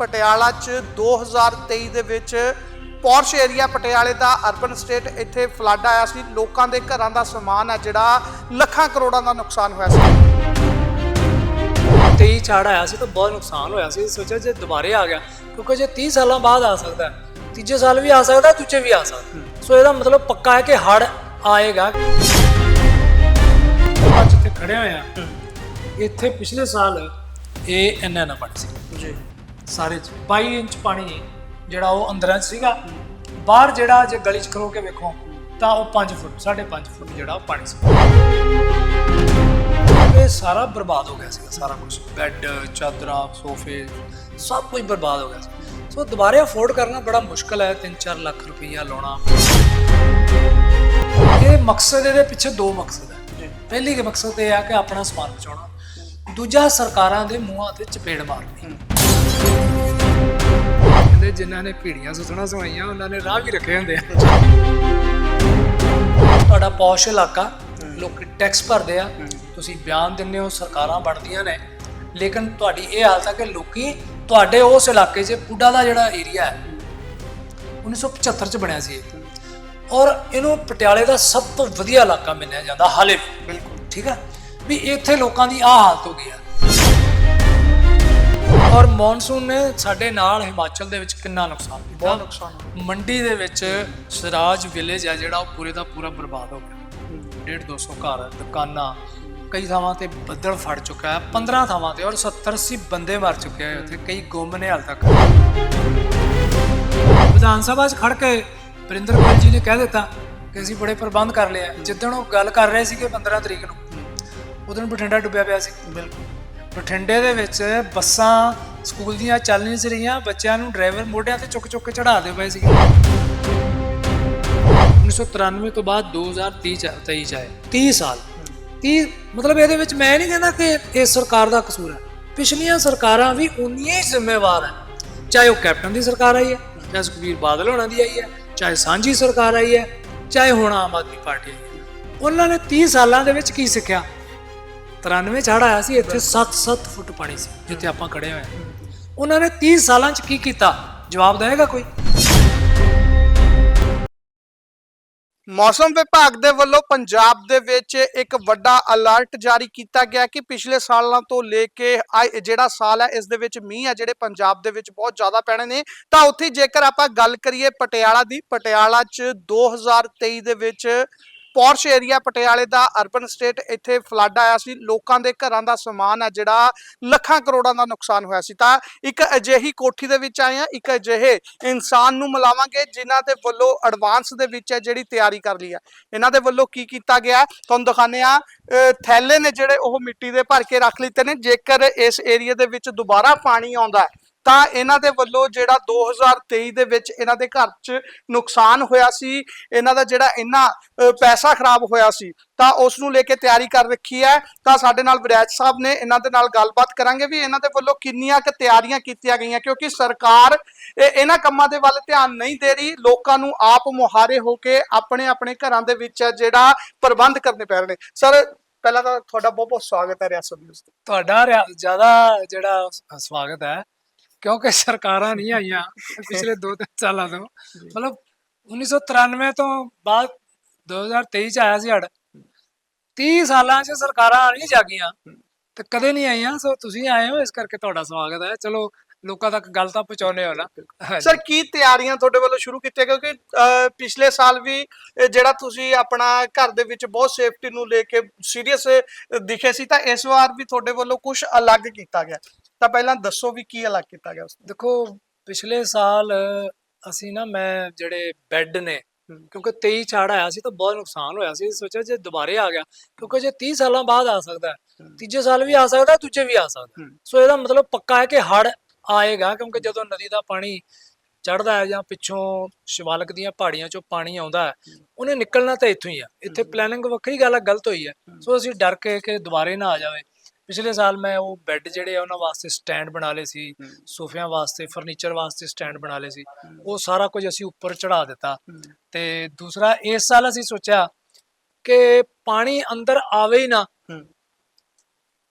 ਪਟਿਆਲਾ 'ਚ 2023 ਦੇ ਵਿੱਚ ਪੌਰਸ਼ ਏਰੀਆ ਪਟਿਆਲੇ ਦਾ ਅਰਬਨ ਸਟੇਟ ਇੱਥੇ ਫਲੱਡ ਆਇਆ ਸੀ। ਲੋਕਾਂ ਦੇ ਘਰਾਂ ਦਾ ਸਮਾਨ ਹੈ ਜਿਹੜਾ ਲੱਖਾਂ ਕਰੋੜਾਂ ਦਾ ਨੁਕਸਾਨ ਹੋਇਆ ਸੀ। 23 ਚੜ ਆਇਆ ਸੀ ਤਾਂ ਬਹੁਤ ਨੁਕਸਾਨ ਹੋਇਆ ਸੀ। ਸੋਚਿਆ ਜੇ ਦੁਬਾਰੇ ਆ ਗਿਆ ਕਿਉਂਕਿ ਜੇ 30 ਸਾਲਾਂ ਬਾਅਦ ਆ ਸਕਦਾ ਤੀਜੇ ਸਾਲ ਵੀ ਆ ਸਕਦਾ ਦੂਜੇ ਵੀ ਆ ਸਕਦਾ। ਸੋ ਇਹਦਾ ਮਤਲਬ ਪੱਕਾ ਹੈ ਕਿ ਹੜ ਆਏਗਾ। ਅੱਜ ਇੱਥੇ ਖੜੇ ਹੋਏ ਆ ਇੱਥੇ ਪਿਛਲੇ ਸਾਲ ਇਹ ਇੰਨਾ ਨਾ ਪਾਣੀ ਸੀ। ਜੀ। ਸਾਰੇ ਚ। 22 ਇੰਚ ਪਾਣੀ ਜਿਹੜਾ ਉਹ ਅੰਦਰਾਂ ਚ ਸੀਗਾ। ਬਾਹਰ ਜਿਹੜਾ ਜੇ ਗਲੀ ਚ ਖਲੋ ਕੇ ਵੇਖੋ ਤਾਂ ਉਹ 5 ਫੁੱਟ 5.5 ਫੁੱਟ ਜਿਹੜਾ ਉਹ ਪਾਣੀ ਸੀ। ਇਹ ਸਾਰਾ ਬਰਬਾਦ ਹੋ ਗਿਆ ਸੀ ਸਾਰਾ ਕੁਝ ਬੈੱਡ ਚਾਦਰਾਂ ਸੋਫੇ ਸਭ ਕੁਝ ਬਰਬਾਦ ਹੋ ਗਿਆ ਸੀ। ਸੋ ਦੁਬਾਰੇ ਅਫੋਰਡ ਕਰਨਾ ਬੜਾ ਮੁਸ਼ਕਲ ਹੈ 3-4 ਲੱਖ ਰੁਪਈਆ ਲਾਉਣਾ। ਇਹ ਮਕਸਦ ਇਹਦੇ ਪਿੱਛੇ ਦੋ ਮਕਸਦ ਹੈ। ਪਹਿਲੀ ਕਿ ਮਕਸਦ ਇਹ ਆ ਕਿ ਆਪਣਾ ਸਮਾਨ ਬਚਾਉਣਾ। ਦੂਜਾ ਸਰਕਾਰਾਂ ਦੇ ਮੂੰਹਾਂ ਤੇ ਚਪੇੜ ਮਾਰਨੀ। ਕਹਿੰਦੇ ਜਿਨ੍ਹਾਂ ਨੇ ਪੀੜੀਆਂ ਸੁੱਟਣਾ ਸਵਾਈਆਂ ਉਹਨਾਂ ਨੇ ਰਾਹ ਵੀ ਰੱਖੇ ਹੁੰਦੇ ਆ। ਤੁਹਾਡਾ ਪੌਸ਼ ਇਲਾਕਾ ਲੋਕ ਟੈਕਸ ਭਰਦੇ ਆ। ਤੁਸੀਂ ਬਿਆਨ ਦਿੰਦੇ ਹੋ ਸਰਕਾਰਾਂ ਬਣਦੀਆਂ ਨੇ। ਲੇਕਿਨ ਤੁਹਾਡੀ ਇਹ ਹਾਲਤ ਹੈ ਕਿ ਲੋਕੀ ਤੁਹਾਡੇ ਉਸ ਇਲਾਕੇ 'ਚ ਪੁੱਡਾ ਦਾ ਜਿਹੜਾ ਏਰੀਆ ਹੈ 1975 ਚ ਬਣਿਆ ਸੀ ਔਰ ਇਹਨੂੰ ਪਟਿਆਲੇ ਦਾ ਸਭ ਤੋਂ ਵਧੀਆ ਇਲਾਕਾ ਮੰਨਿਆ ਜਾਂਦਾ ਹਾਲੇ ਵੀ। ਬਿਲਕੁਲ। ਠੀਕ ਹੈ? ਵੀ ਇੱਥੇ ਲੋਕਾਂ ਦੀ ਆਹ ਹਾਲਤ ਹੋ ਗਈ ਹੈ ਔਰ ਮੌਨਸੂਨ ਨੇ ਸਾਡੇ ਨਾਲ ਹਿਮਾਚਲ ਦੇ ਵਿੱਚ ਕਿੰਨਾ ਨੁਕਸਾਨ ਕੀਤਾ? ਬਹੁਤ ਨੁਕਸਾਨ ਮੰਡੀ ਦੇ ਵਿੱਚ ਸਰਾਜ ਵਿਲੇਜ ਹੈ ਜਿਹੜਾ ਉਹ ਪੂਰੇ ਦਾ ਪੂਰਾ ਬਰਬਾਦ ਹੋ ਗਿਆ। 1.5 200 ਘਰ ਦੁਕਾਨਾਂ ਕਈ ਥਾਵਾਂ ਤੇ ਬੱਦਲ ਫੜ ਚੁੱਕਾ ਹੈ 15 ਥਾਵਾਂ ਤੇ ਔਰ 70 80 ਬੰਦੇ ਮਰ ਚੁੱਕੇ ਆ ਉੱਥੇ ਕਈ ਗੁੰਮ ਨੇ ਹਾਲ ਤੱਕ। ਵਿਧਾਨ ਸਭਾ 'ਚ ਖੜ ਕੇ ਵਰਿੰਦਰ ਗੋਇਲ ਜੀ ਨੇ ਕਹਿ ਦਿੱਤਾ ਕਿ ਅਸੀਂ ਬੜੇ ਪ੍ਰਬੰਧ ਕਰ ਲਏ ਆ। ਜਿੱਦਣ ਉਹ ਗੱਲ ਕਰ ਰਹੇ ਸੀਗੇ 15 ਤਰੀਕ ਨੂੰ ਉਦੋਂ ਬਠਿੰਡਾ ਡੁੱਬਿਆ ਪਿਆ ਸੀ। ਬਿਲਕੁਲ। ਬਠਿੰਡੇ ਦੇ ਵਿੱਚ ਬੱਸਾਂ, ਸਕੂਲ ਦੀਆਂ ਚੱਲ ਨਹੀਂ ਸੀ ਰਹੀਆਂ। ਬੱਚਿਆਂ ਨੂੰ ਡਰਾਈਵਰ ਮੋਢਿਆਂ ਤੇ ਚੁੱਕ ਚੁੱਕ ਕੇ ਚੜਾ ਦੇ ਪਏ ਸੀਗੇ। 1993 ਤੋਂ ਬਾਅਦ 2030 ਚ 23 ਚ ਆਏ। 30 ਸਾਲ। 30 ਮਤਲਬ ਇਹਦੇ ਵਿੱਚ ਮੈਂ ਨਹੀਂ ਕਹਿੰਦਾ ਕਿ ਇਹ ਸਰਕਾਰ ਦਾ ਕਸੂਰ ਹੈ। ਪਿਛਲੀਆਂ ਸਰਕਾਰਾਂ ਵੀ ਉਨੀਆਂ ਹੀ ਜ਼ਿੰਮੇਵਾਰ ਹੈ ਚਾਹੇ ਉਹ ਕੈਪਟਨ ਦੀ ਸਰਕਾਰ ਆਈ ਹੈ ਚਾਹੇ ਸੁਖਬੀਰ ਬਾਦਲ ਹੋਣਾ ਦੀ ਆਈ ਹੈ, ਚਾਹੇ ਸਾਂਝੀ ਸਰਕਾਰ ਆਈ ਹੈ, ਚਾਹੇ ਹੁਣ ਆਮ ਆਦਮੀ ਪਾਰਟੀ ਆਈ ਹੈ। ਉਹਨਾਂ ਨੇ 30 ਸਾਲਾਂ ਦੇ ਵਿੱਚ ਕੀ ਸਿੱਖਿਆ? 93 ਚੜ ਆਇਆ ਸੀ, ਇੱਥੇ 7-7 ਫੁੱਟ ਪਾਣੀ ਸੀ, ਜਿੱਥੇ ਆਪਾਂ ਖੜੇ ਹੋਏ ਹਾਂ। ਉਹਨਾਂ ਨੇ 30 ਸਾਲਾਂ ਚ ਕੀ ਕੀਤਾ? ਜਵਾਬ ਦੇਵੇਗਾ ਕੋਈ? ਮੌਸਮ ਵਿਭਾਗ ਦੇ ਵੱਲੋਂ ਪੰਜਾਬ ਦੇ ਵਿੱਚ ਇੱਕ ਵੱਡਾ ਅਲਰਟ ਜਾਰੀ ਕੀਤਾ ਗਿਆ ਕਿ ਪਿਛਲੇ ਸਾਲਾਂ ਤੋਂ ਲੈ ਕੇ ਆਹ ਜਿਹੜਾ ਸਾਲ ਹੈ, ਇਸ ਦੇ ਵਿੱਚ ਮੀਂਹ ਹੈ, ਜਿਹੜੇ ਪੰਜਾਬ ਦੇ ਵਿੱਚ ਬਹੁਤ ਜ਼ਿਆਦਾ ਪੈਣੇ ਨੇ। ਤਾਂ ਉੱਥੇ ਜੇਕਰ ਆਪਾਂ ਗੱਲ ਕਰੀਏ ਪਟਿਆਲਾ ਦੀ, ਪਟਿਆਲਾ 'ਚ 2023 ਦੇ ਵਿੱਚ ਪੌਰਸ਼ ਏਰੀਆ ਪਟਿਆਲੇ ਦਾ ਅਰਬਨ ਸਟੇਟ, ਇੱਥੇ ਫਲੱਡ ਆਇਆ ਸੀ। ਲੋਕਾਂ ਦੇ ਘਰਾਂ ਦਾ ਸਮਾਨ ਹੈ ਜਿਹੜਾ ਲੱਖਾਂ ਕਰੋੜਾਂ ਦਾ ਨੁਕਸਾਨ ਹੋਇਆ ਸੀ। ਤਾਂ ਇੱਕ ਅਜਿਹੀ ਕੋਠੀ ਦੇ ਵਿੱਚ ਆਏ ਆ ਇੱਕ ਅਜਿਹੇ ਇਨਸਾਨ ਨੂੰ ਮਿਲਾਵਾਂਗੇ, ਜਿਨ੍ਹਾਂ ਦੇ ਵੱਲੋਂ ਐਡਵਾਂਸ ਦੇ ਵਿੱਚ ਹੈ ਜਿਹੜੀ ਤਿਆਰੀ ਕਰ ਲਈ ਹੈ। ਇਹਨਾਂ ਦੇ ਵੱਲੋਂ ਕੀ ਕੀਤਾ ਗਿਆ? ਤੁਹਾਨੂੰ ਦਿਖਾਉਂਦੇ ਆ ਥੈਲੇ ਨੇ ਜਿਹੜੇ ਉਹ ਮਿੱਟੀ ਦੇ ਭਰ ਕੇ ਰੱਖ ਲਿੱਤੇ ਨੇ। ਜੇਕਰ ਇਸ ਏਰੀਆ ਦੇ ਵਿੱਚ ਦੁਬਾਰਾ ਪਾਣੀ ਆਉਂਦਾ ਹੈ ਤਾਂ ਇਹਨਾਂ ਦੇ ਵੱਲੋਂ ਜਿਹੜਾ 2023 ਦੇ ਵਿੱਚ ਇਹਨਾਂ ਦੇ ਘਰ 'ਚ ਨੁਕਸਾਨ ਹੋਇਆ ਸੀ, ਇਹਨਾਂ ਦਾ ਜਿਹੜਾ ਇੰਨਾ ਪੈਸਾ ਖਰਾਬ ਹੋਇਆ ਸੀ, ਤਾਂ ਉਸ ਨੂੰ ਲੈ ਕੇ ਤਿਆਰੀ ਕਰ ਰੱਖੀ ਹੈ। ਤਾਂ ਸਾਡੇ ਨਾਲ ਵਿਰਾਜ ਸਾਹਿਬ ਨੇ ਇਹਨਾਂ ਦੇ ਨਾਲ ਗੱਲਬਾਤ ਕਰਾਂਗੇ ਵੀ ਇਹਨਾਂ ਦੇ ਵੱਲੋਂ ਕਿੰਨੀਆਂ ਕੁ ਤਿਆਰੀਆਂ ਕੀਤੀਆਂ ਗਈਆਂ, ਕਿਉਂਕਿ ਸਰਕਾਰ ਇਹ- ਇਹਨਾਂ ਕੰਮਾਂ ਦੇ ਵੱਲ ਧਿਆਨ ਨਹੀਂ ਦੇ ਰਹੀ। ਲੋਕਾਂ ਨੂੰ ਆਪ ਮੁਹਾਰੇ ਹੋ ਕੇ ਆਪਣੇ ਆਪਣੇ ਘਰਾਂ ਦੇ ਵਿੱਚ ਜਿਹੜਾ ਪ੍ਰਬੰਧ ਕਰਨੇ ਪੈ ਰਹੇ ਨੇ। ਸਰ, ਪਹਿਲਾਂ ਤਾਂ ਤੁਹਾਡਾ ਬਹੁਤ ਬਹੁਤ ਸਵਾਗਤ ਹੈ ਰਿਆਸਤ ਨਿਊਜ਼ ਤੇ। ਤੁਹਾਡਾ ਰਿਆ- ਜ਼ਿਆਦਾ ਜਿਹੜਾ ਸਵਾਗਤ ਹੈ ਕਿਉਂਕਿ ਸਰਕਾਰਾਂ ਨਹੀਂ ਆਈਆਂ ਪਿਛਲੇ 2-3 ਸਾਲਾਂ ਤੋਂ। ਮਤਲਬ 1993 ਤੋਂ ਬਾਅਦ 2023 ਚ ਆਇਆ ਸੀ ਹੜ 30 ਸਾਲਾਂ ਚ ਸਰਕਾਰਾਂ ਨਹੀਂ ਜਾਗੀਆਂ ਤੇ ਕਦੇ ਨਹੀਂ ਆਈਆਂ। ਸੋ ਤੁਸੀਂ ਆਏ ਹੋ ਇਸ ਕਰਕੇ ਤੁਹਾਡਾ ਸਵਾਗਤ ਹੈ। ਚਲੋ ਲੋਕਾਂ ਤੱਕ ਗੱਲ ਤਾਂ ਪਹੁੰਚਾਉਨੇ ਹੋ ਨਾ। ਸਰ ਕੀ ਤਿਆਰੀਆਂ ਤੁਹਾਡੇ ਵੱਲੋਂ ਸ਼ੁਰੂ ਕੀਤੀਆਂ? ਕਿਉਂਕਿ ਪਿਛਲੇ ਸਾਲ ਵੀ ਜਿਹੜਾ ਤੁਸੀਂ ਆਪਣਾ ਘਰ ਦੇ ਵਿੱਚ ਬਹੁਤ ਸੇਫਟੀ ਨੂੰ ਲੈ ਕੇ ਸੀਰੀਅਸ ਦਿਖੇ ਸੀ ਤਾਂ ਇਸ ਵਾਰ ਵੀ ਤੁਹਾਡੇ ਵੱਲੋਂ ਕੁਝ ਅਲੱਗ ਕੀਤਾ ਗਿਆ। ਤਾਂ ਪਹਿਲਾਂ ਦੱਸੋ ਵੀ ਕੀ ਅਲੱਗ ਕੀਤਾ ਗਿਆ ਉਸ ਦੇਖੋ ਪਿਛਲੇ ਸਾਲ ਅਸੀਂ ਨਾ ਮੈਂ ਜਿਹੜੇ ਬੈੱਡ ਨੇ ਕਿਉਂਕਿ 23 ਚੜ ਆਇਆ ਸੀ ਤਾਂ ਬਹੁਤ ਨੁਕਸਾਨ ਹੋਇਆ ਸੀ। ਸੋਚਿਆ ਜੇ ਦੁਬਾਰੇ ਆ ਗਿਆ ਕਿਉਂਕਿ ਜੇ 30 ਸਾਲਾਂ ਬਾਅਦ ਆ ਸਕਦਾ ਹੈ ਤੀਜੇ ਸਾਲ ਵੀ ਆ ਸਕਦਾ ਦੂਜੇ ਵੀ ਆ ਸਕਦਾ। ਸੋ ਇਹਦਾ ਮਤਲਬ ਪੱਕਾ ਹੈ ਕਿ ਹੜ ਆਏਗਾ ਕਿਉਂਕਿ ਜਦੋਂ ਨਦੀ ਦਾ ਪਾਣੀ ਚੜਦਾ ਹੈ ਜਾਂ ਪਿੱਛੋਂ ਸ਼ਿਵਾਲਕ ਦੀਆਂ ਪਹਾੜੀਆਂ ਚੋਂ ਪਾਣੀ ਆਉਂਦਾ ਹੈ ਉਹਨੇ ਨਿਕਲਣਾ ਤਾਂ ਇੱਥੋਂ ਹੀ ਆ ਇੱਥੇ ਪਲੈਨਿੰਗ ਵੱਖਰੀ ਗੱਲ ਹੈ ਗਲਤ ਹੋਈ ਹੈ। ਸੋ ਅਸੀਂ ਡਰ ਕੇ ਕਿ ਦੁਬਾਰੇ ਨਾ ਆ ਜਾਵੇ। ਪਿਛਲੇ ਸਾਲ ਮੈਂ ਉਹ ਬੈੱਡ ਜਿਹੜੇ ਆ ਉਹਨਾਂ ਵਾਸਤੇ ਸਟੈਂਡ ਬਣਾ ਲਏ ਸੀ ਸੋਫਿਆਂ ਵਾਸਤੇ ਫਰਨੀਚਰ ਵਾਸਤੇ ਸਟੈਂਡ ਬਣਾ ਲਏ ਸੀ। ਉਹ ਸਾਰਾ ਕੁਝ ਅਸੀਂ ਉੱਪਰ ਚੜਾ ਦਿੱਤਾ। ਤੇ ਦੂਸਰਾ ਇਸ ਸਾਲ ਅਸੀਂ ਸੋਚਿਆ ਕਿ ਪਾਣੀ ਅੰਦਰ ਆਵੇ ਹੀ ਨਾ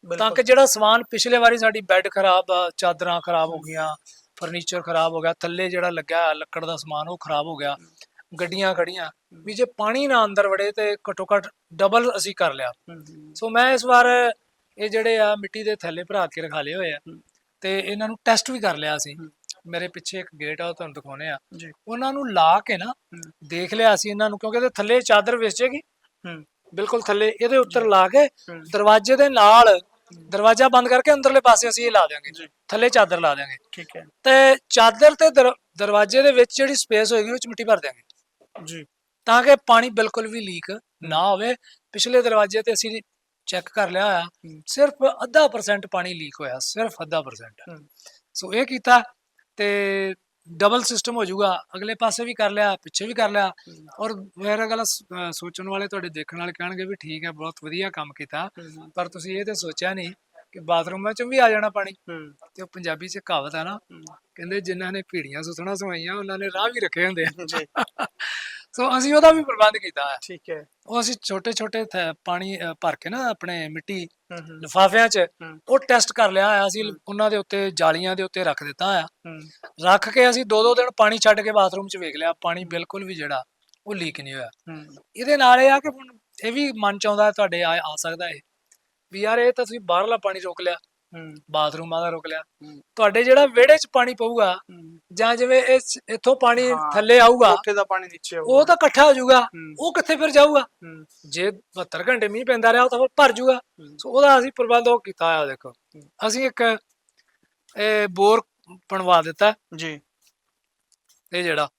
ਤਾਂ ਕਿ ਜਿਹੜਾ ਸਮਾਨ ਪਿਛਲੇ ਵਾਰੀ ਸਾਡੀ ਬੈੱਡ ਖਰਾਬ ਚਾਦਰਾਂ ਖਰਾਬ ਹੋ ਗਈਆਂ ਫਰਨੀਚਰ ਖਰਾਬ ਹੋ ਗਿਆ ਥੱਲੇ ਜਿਹੜਾ ਲੱਗਾ ਲੱਕੜ ਦਾ ਸਮਾਨ ਉਹ ਖਰਾਬ ਹੋ ਗਿਆ ਗੱਡੀਆਂ ਖੜੀਆਂ। ਵੀ ਜੇ ਪਾਣੀ ਨਾ ਅੰਦਰ ਵੜੇ ਤੇ ਘੱਟੋ ਘੱਟ ਡਬਲ ਅਸੀਂ ਕਰ ਲਿਆ। ਸੋ ਮੈਂ ਇਸ ਵਾਰ ਇਹ ਜਿਹੜੇ ਆ ਮਿੱਟੀ ਦੇ ਥੱਲੇ ਭਰਾ ਕੇ ਰਖਾ ਲਏ ਹੋਏ ਆ। ਤੇ ਇਹਨਾਂ ਨੂੰ ਟੈਸਟ ਵੀ ਕਰ ਲਿਆ ਸੀ ਮੇਰੇ ਪਿੱਛੇ ਇੱਕ ਗੇਟ ਆ ਉਹ ਤੁਹਾਨੂੰ ਦਿਖਾਉਣੇ ਆ। ਉਹਨਾਂ ਨੂੰ ਲਾ ਕੇ ਨਾ ਦੇਖ ਲਿਆ ਸੀ ਇਹਨਾਂ ਨੂੰ ਕਿਉਂਕਿ ਇਹਦੇ ਥੱਲੇ ਚਾਦਰ ਵਿਛ ਜਾਏਗੀ ਹੂੰ। ਬਿਲਕੁਲ ਥੱਲੇ ਇਹਦੇ ਉੱਤਰ ਲਾ ਕੇ। ਦਰਵਾਜ਼ੇ ਦੇ ਨਾਲ ਦਰਵਾਜ਼ਾ ਬੰਦ ਕਰਕੇ ਅੰਦਰਲੇ ਪਾਸੇ ਅਸੀਂ ਇਹ ਲਾ ਦਿਆਂਗੇ। ਥੱਲੇ ਚਾਦਰ ਲਾ ਦਿਆਂਗੇ। ਠੀਕ ਹੈ। ਤੇ ਚਾਦਰ ਤੇ ਦਰ- ਦਰਵਾਜ਼ੇ ਦੇ ਵਿੱਚ ਜਿਹੜੀ ਸਪੇਸ ਹੋਏਗੀ ਉਹ ਚ ਮਿੱਟੀ ਭਰ ਦਿਆਂਗੇ। ਜੀ। ਤਾਂ ਕਿ ਪਾਣੀ ਬਿਲਕੁਲ ਵੀ ਲੀਕ ਨਾ ਹੋਵੇ। ਪਿਛਲੇ ਦਰਵਾਜ਼ੇ ਤੇ ਅਸੀਂ ਚੈੱਕ ਕਰ ਲਿਆ ਹੋਇਆ। ਸਿਰਫ ਅੱਧਾ ਪਰਸੈਂਟ ਪਾਣੀ ਲੀਕ ਹੋਇਆ ਸਿਰਫ ਅੱਧਾ ਪਰਸੈਂਟ। ਸੋ ਇਹ ਕੀਤਾ ਤੇ ਡਬਲ ਸਿਸਟਮ ਹੋ ਜਾਊਗਾ ਅਗਲੇ ਪਾਸੇ ਵੀ ਕਰ ਲਿਆ ਪਿੱਛੇ ਵੀ ਕਰ ਲਿਆ ਔਰ ਮੇਰਾ ਗੱਲ ਸ- ਅਹ ਸੋਚਣ ਵਾਲੇ ਤੁਹਾਡੇ ਦੇਖਣ ਵਾਲੇ ਕਹਿਣਗੇ ਵੀ ਠੀਕ ਹੈ ਬਹੁਤ ਵਧੀਆ ਕੰਮ ਕੀਤਾ ਪਰ ਤੁਸੀਂ ਇਹ ਤੇ ਸੋਚਿਆ ਨਹੀਂ ਕਿ ਬਾਥਰੂਮਾਂ 'ਚ ਵੀ ਆ ਜਾਣਾ ਪਾਣੀ। ਤੇ ਉਹ ਪੰਜਾਬੀ 'ਚ ਕਹਾਵਤ ਆ ਨਾ ਕਹਿੰਦੇ ਜਿਨ੍ਹਾਂ ਨੇ ਭੀੜੀਆਂ ਸੁਥਣਾ ਸਵਾਈਆਂ ਉਹਨਾਂ ਨੇ ਰਾਹ ਵੀ ਰੱਖੇ ਹੁੰਦੇ ਆ। ਸੋ ਅਸੀਂ ਉਹਦਾ ਵੀ ਪ੍ਰਬੰਧ ਕੀਤਾ ਹੈ ਠੀਕ ਹੈ। ਉਹ ਅਸੀਂ ਛੋਟੇ ਛੋਟੇ ਪਾਣੀ ਭਰ ਕੇ ਨਾ ਆਪਣੇ ਮਿੱਟੀ ਲਿਫਾਫਿਆਂ 'ਚ। ਉਹ ਟੈਸਟ ਕਰ ਲਿਆ ਹੋਇਆ ਅਸੀਂ ਉਹਨਾਂ ਦੇ ਉੱਤੇ ਜਾਲੀਆਂ ਦੇ ਉੱਤੇ ਰੱਖ ਦਿੱਤਾ ਆ ਰੱਖ ਕੇ ਅਸੀਂ ਦੋ ਦੋ ਦਿਨ ਪਾਣੀ ਛੱਡ ਕੇ ਬਾਥਰੂਮ 'ਚ ਵੇਖ ਲਿਆ ਪਾਣੀ ਬਿਲਕੁਲ ਵੀ ਜਿਹੜਾ ਉਹ ਲੀਕ ਨਹੀਂ ਹੋਇਆ। ਇਹਦੇ ਨਾਲ ਇਹ ਆ ਕਿ ਹੁਣ ਇਹ ਵੀ ਮਨ ਚ ਆਉਂਦਾ ਤੁਹਾਡੇ ਆ ਆ ਸਕਦਾ ਇਹ। ਵੀ ਯਾਰ ਇਹ ਤਾਂ ਤੁਸੀਂ ਬਾਹਰਲਾ ਪਾਣੀ ਰੋਕ ਲਿਆ ਹੂੰ। ਬਾਥਰੂਮਾਂ ਦਾ ਰੋਕ ਲਿਆ। ਹੂੰ। ਤੁਹਾਡੇ ਜਿਹੜਾ ਵਿਹੜੇ 'ਚ ਪਾਣੀ ਪਊਗਾ ਹੂੰ। ਜਾਂ ਜਿਵੇਂ ਇਸ ਇੱਥੋਂ ਪਾਣੀ ਹਾਂ। ਥੱਲੇ ਆਊਗਾ ਕੋਠੇ ਦਾ ਪਾਣੀ ਨੀਚੇ ਆਊਗਾ। ਉਹ ਤਾਂ ਇਕੱਠਾ ਹੋ ਜਾਊਗਾ ਹੂੰ। ਉਹ ਕਿੱਥੇ ਫਿਰ ਜਾਊਗਾ? ਹੂੰ। ਜੇ 72 ਘੰਟੇ ਮੀਂਹ ਪੈਂਦਾ ਰਿਹਾ ਉਹ ਤਾਂ ਫਿਰ ਭਰ ਜਾਊਗਾ। ਹੂੰ। ਸੋ ਉਹਦਾ ਅਸੀਂ ਪ੍ਰਬੰਧ ਉਹ ਕੀਤਾ ਆ ਦੇਖੋ। ਅਸੀਂ ਇੱਕ ਇਹ ਬੋਰ ਬਣਵਾ ਦਿੱਤਾ। ਜੀ। ਇਹ ਜਿਹੜਾ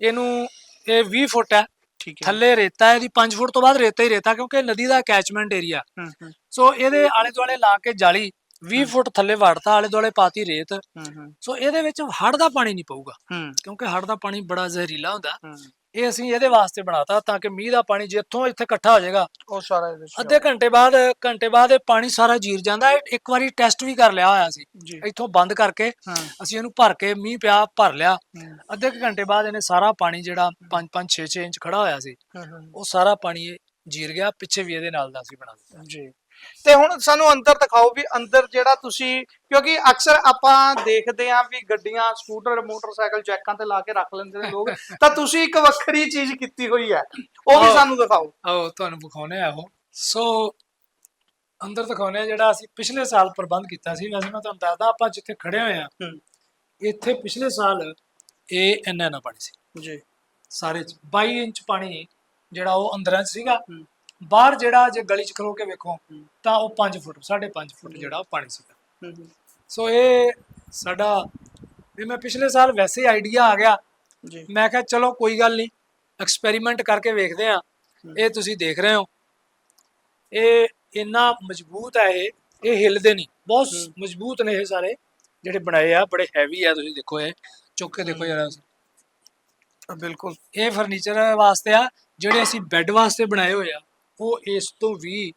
ਇਹਨੂੰ ਇਹ 20 ਫੁੱਟ ਹੈ। ਠੀਕ ਹੈ। ਥੱਲੇ ਰੇਤਾ ਹੈ ਇਹਦੀ 5 ਫੁੱਟ ਤੋਂ ਬਾਅਦ ਰੇਤਾ ਹੀ ਰੇਤਾ ਕਿਉਂਕਿ ਨਦੀ ਦਾ ਕੈਚਮੈਂਟ ਏਰੀਆ ਹੂੰ ਹੂੰ। ਸੋ ਇਹਦੇ ਆਲੇ ਦੁਆਲੇ ਲਾ ਕੇ ਜਾਲੀ 20 ਫੁੱਟ ਥੱਲੇ ਵੜਤਾ ਆਲੇ ਦੁਆਲੇ ਪਾਤੀ ਰੇਤ। ਹੂੰ ਹੂੰ। ਸੋ ਇਹਦੇ ਵਿੱਚ ਹੜ ਦਾ ਪਾਣੀ ਨਹੀਂ ਪਊਗਾ। ਹੂੰ। ਕਿਉਂਕਿ ਹੜ ਦਾ ਪਾਣੀ ਬੜਾ ਜ਼ਹਿਰੀਲਾ ਹੁੰਦਾ। ਹੂੰ। ਇਹ ਅਸੀਂ ਇਹਦੇ ਵਾਸਤੇ ਬਣਾਤਾ ਤਾਂ ਕਿ ਮੀਂਹ ਦਾ ਪਾਣੀ ਜਿੱਥੋਂ ਇੱਥੇ ਇਕੱਠਾ ਹੋ ਜਾਏਗਾ। ਉਹ ਸਾਰਾ ਇਹਦੇ ਚ ਅੱਧੇ ਘੰਟੇ ਬਾਅਦ ਘੰਟੇ ਬਾਅਦ ਇਹ ਪਾਣੀ ਸਾਰਾ ਜੀਰ ਜਾਂਦਾ। ਹੈ ਇੱਕ ਵਾਰੀ ਟੈਸਟ ਵੀ ਕਰ ਲਿਆ ਹੋਇਆ ਸੀ। ਜੀ। ਇੱਥੋਂ ਬੰਦ ਕਰਕੇ ਹਾਂ। ਅਸੀਂ ਇਹਨੂੰ ਭਰ ਕੇ ਮੀਂਹ ਪਿਆ ਭਰ ਲਿਆ। ਅੱਧੇ ਕੁ ਘੰਟੇ ਬਾਅਦ ਇਹਨੇ ਸਾਰਾ ਪਾਣੀ ਜਿਹੜਾ 5 5 6 6 ਇੰਚ ਖੜਾ ਹੋਇਆ ਸੀ ਉਹ ਸਾਰਾ ਪਾਣੀ ਇਹ ਜੀਰ ਗਿਆ ਪਿੱਛੇ ਵੀ ਇਹਦੇ ਨਾਲ ਦਾ ਅਸੀਂ ਬਣਾ ਦਿੱਤਾ। ਜੀ। ਤੇ ਹੁਣ ਸਾਨੂੰ ਅੰਦਰ ਦਿਖਾਓ ਵੀ ਅੰਦਰ ਜਿਹੜਾ ਤੁਸੀਂ ਕਿਉਂਕਿ ਅਕਸਰ ਆਪਾਂ ਦੇਖਦੇ ਆਂ ਵੀ ਗੱਡੀਆਂ ਸਕੂਟਰ ਮੋਟਰਸਾਈਕਲ ਜੈਕਾਂ ਤੇ ਲਾ ਕੇ ਰੱਖ ਲੈਂਦੇ ਨੇ ਲੋਕ ਤਾਂ ਤੁਸੀਂ ਇੱਕ ਵੱਖਰੀ ਚੀਜ਼ ਕੀਤੀ ਹੋਈ ਹੈ। ਉਹ ਵੀ। ਸਾਨੂੰ ਦਿਖਾਓ। ਆਓ ਤੁਹਾਨੂੰ ਵਿਖਾਉਨੇ ਆ ਉਹ। ਸੋ ਅੰਦਰ ਦਿਖਾਉਨੇ ਆ ਜਿਹੜਾ ਅਸੀਂ ਪਿਛਲੇ ਸਾਲ ਪ੍ਰਬੰਧ ਕੀਤਾ ਸੀ ਵੈਸੇ ਮੈਂ ਤੁਹਾਨੂੰ ਦੱਸਦਾ ਆਪਾਂ ਜਿੱਥੇ ਖੜੇ ਹੋਏ ਆ ਇੱਥੇ ਪਿਛਲੇ ਸਾਲ ਇਹ ਇੰਨਾ ਨਾ ਪਾਣੀ ਸੀ। ਜੀ। ਸਾਰੇ ਚ 22 ਇੰਚ ਪਾਣੀ ਜਿਹੜਾ ਉਹ ਅੰਦਰਾਂ ਚ ਸੀਗਾ ਬਾਹਰ ਜਿਹੜਾ ਜੇ ਗਲੀ ਚ ਖਲੋ ਕੇ ਵੇਖੋ। ਤਾਂ ਉਹ 5 ਫੁੱਟ 5.5 ਫੁੱਟ ਜਿਹੜਾ ਉਹ ਪਾਣੀ ਸੀਗਾ। ਸੋ ਇਹ ਸਾਡਾ ਵੀ ਮੈਂ ਪਿਛਲੇ ਸਾਲ ਵੈਸੇ ਆਈਡੀਆ ਆ ਗਿਆ। ਜੀ। ਮੈਂ ਕਿਹਾ ਚਲੋ ਕੋਈ ਗੱਲ ਨਹੀਂ ਐਕਸਪੈਰੀਮੈਂਟ ਕਰਕੇ ਵੇਖਦੇ ਆ ਇਹ ਤੁਸੀਂ ਦੇਖ ਰਹੇ ਹੋ। ਇਹ ਇੰਨਾ ਮਜ਼ਬੂਤ ਹੈ ਇਹ ਇਹ ਹਿੱਲਦੇ ਨਹੀਂ। ਬਹੁਤ ਮਜ਼ਬੂਤ ਨੇ ਇਹ ਸਾਰੇ ਜਿਹੜੇ ਬਣਾਏ ਆ ਬੜੇ ਹੈਵੀ ਆ ਤੁਸੀਂ ਦੇਖੋ ਇਹ। ਚੁੱਕ ਕੇ ਦੇਖੋ ਜਰਾ। ਬਿਲਕੁਲ। ਇਹ ਫਰਨੀਚਰ ਵਾਸਤੇ ਆ ਜਿਹੜੇ ਅਸੀਂ ਬੈੱਡ ਵਾਸਤੇ ਬਣਾਏ ਹੋਏ ਆ। ਉਹ ਇਸ ਤੋਂ ਵੀ